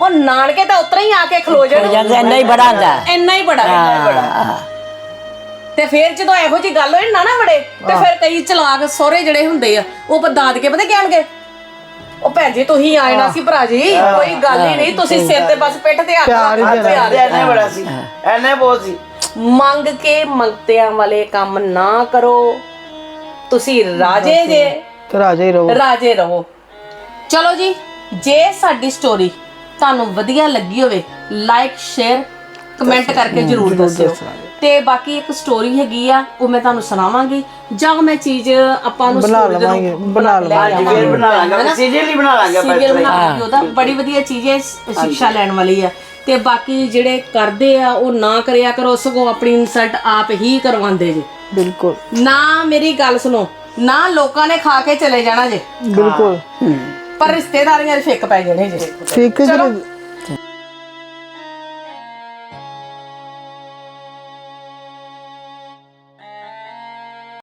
F: ਉਹ ਨਾਨਕੇ ਤਾਂ ਉਤਰਾ ਹੀ ਆ ਕੇ ਖਲੋ ਜਾਣ।
A: ਜਾਂਦਾ ਇੰਨਾ ਹੀ ਬੜਾ ਹੁੰਦਾ।
F: ਇੰਨਾ ਹੀ ਬੜਾ
A: ਹਾਂ
F: ਤੇ ਫਿਰ ਜਦੋਂ ਇਹੋ ਜੀ ਗੱਲ ਹੋਈ ਨਾ ਨਾ ਬੜੇ ਤੇ ਫਿਰ ਕਈ ਚਲਾਕ ਸਹੁਰੇ ਜਿਹੜੇ ਹੁੰਦੇ ਆ ਉਹ ਪ- ਦਾਦਕੇ ਪਤਾ ਕੀ ਕਹਿਣਗੇ ਉਹ ਭੈਣ ਜੀ ਤੁਸੀਂ ਆਏ ਨਾ ਸੀ ਭਰਾ ਜੀ ਕੋਈ ਗੱਲ ਹੀ ਨਹੀਂ ਤੁਸੀਂ ਸਿਰ ਤੇ ਬਸ ਪਿੱਠ ਤੇ ਹੱਥ ਪਿਆਰ
G: ਐਨੇ ਬੜਾ ਸੀ। ਐਨੇ ਬਹੁਤ ਸੀ।
F: ਮੰਗ ਕੇ ਮੰਗਤਿਆਂ ਵਾਲੇ ਕੰਮ ਨਾ ਕਰੋ। ਤੁਸੀਂ ਰਾਜੇ ਜੇ।
C: ਰਾਜੇ ਹੀ ਰਹੋ।
F: ਰਾਜੇ ਰਹੋ। ਚਲੋ ਜੀ ਜੇ ਸਾਡੀ ਸਟੋਰੀ ਤੁਹਾਨੂੰ ਵਧੀਆ ਲੱਗੀ ਹੋਵੇ ਲਾਈਕ ਸ਼ੇਅਰ ਕਮੈਂਟ ਕਰਕੇ ਜਰੂਰ ਦੱਸਿਓ। ਤੇ ਬਾਕੀ ਇੱਕ ਸਟੋਰੀ ਹੈਗੀ ਆ ਉਹ ਮੈਂ ਤੁਹਾਨੂੰ ਸੁਣਾਵਾਂਗੀ। ਜਾਂ ਮੈਂ ਚੀਜ਼ ਆਪਾਂ ਨੂੰ ਬਣਾ ਲਵਾਂਗੇ ਬਣਾ
G: ਫਿਰ ਬਣਾ ਲਾਂਗੇ। ਸੀਰੀਅਲ ਹੀ ਬਣਾ ਲਾਂਗੇ ਆਪਾਂ
F: ਸੀਰੀਅਲ ਬਣਾ ਲਾਂਗੇ ਉਹਦਾ ਬੜੀ ਵਧੀਆ ਚੀਜ਼ ਹੈ ਸਿੱਖਿਆ ਲੈਣ ਵਾਲੀ ਆ। ਤੇ ਬਾਕੀ ਜਿਹੜੇ ਕਰਦੇ ਆ ਉਹ ਨਾ ਕਰਿਆ ਕਰੋ ਸਗੋਂ ਆਪਣੀ ਇਨਸਲਟ ਆਪ ਹੀ ਕਰਵਾਉਂਦੇ ਜੇ।
C: ਬਿਲਕੁਲ।
F: ਨਾ ਮੇਰੀ ਗੱਲ ਸੁਣੋ ਨਾ ਲੋਕਾਂ ਨੇ ਖਾ ਕੇ ਚਲੇ ਜਾਣਾ ਜੇ।
C: ਬਿਲਕੁਲ।
F: ਪਰ ਰਿਸ਼ਤੇਦਾਰੀਆਂ ਦੇ ਫਿੱਕ ਪੈ ਜਾਣੇ ਜੇ।
C: ਠੀਕ
F: ਚਲੋ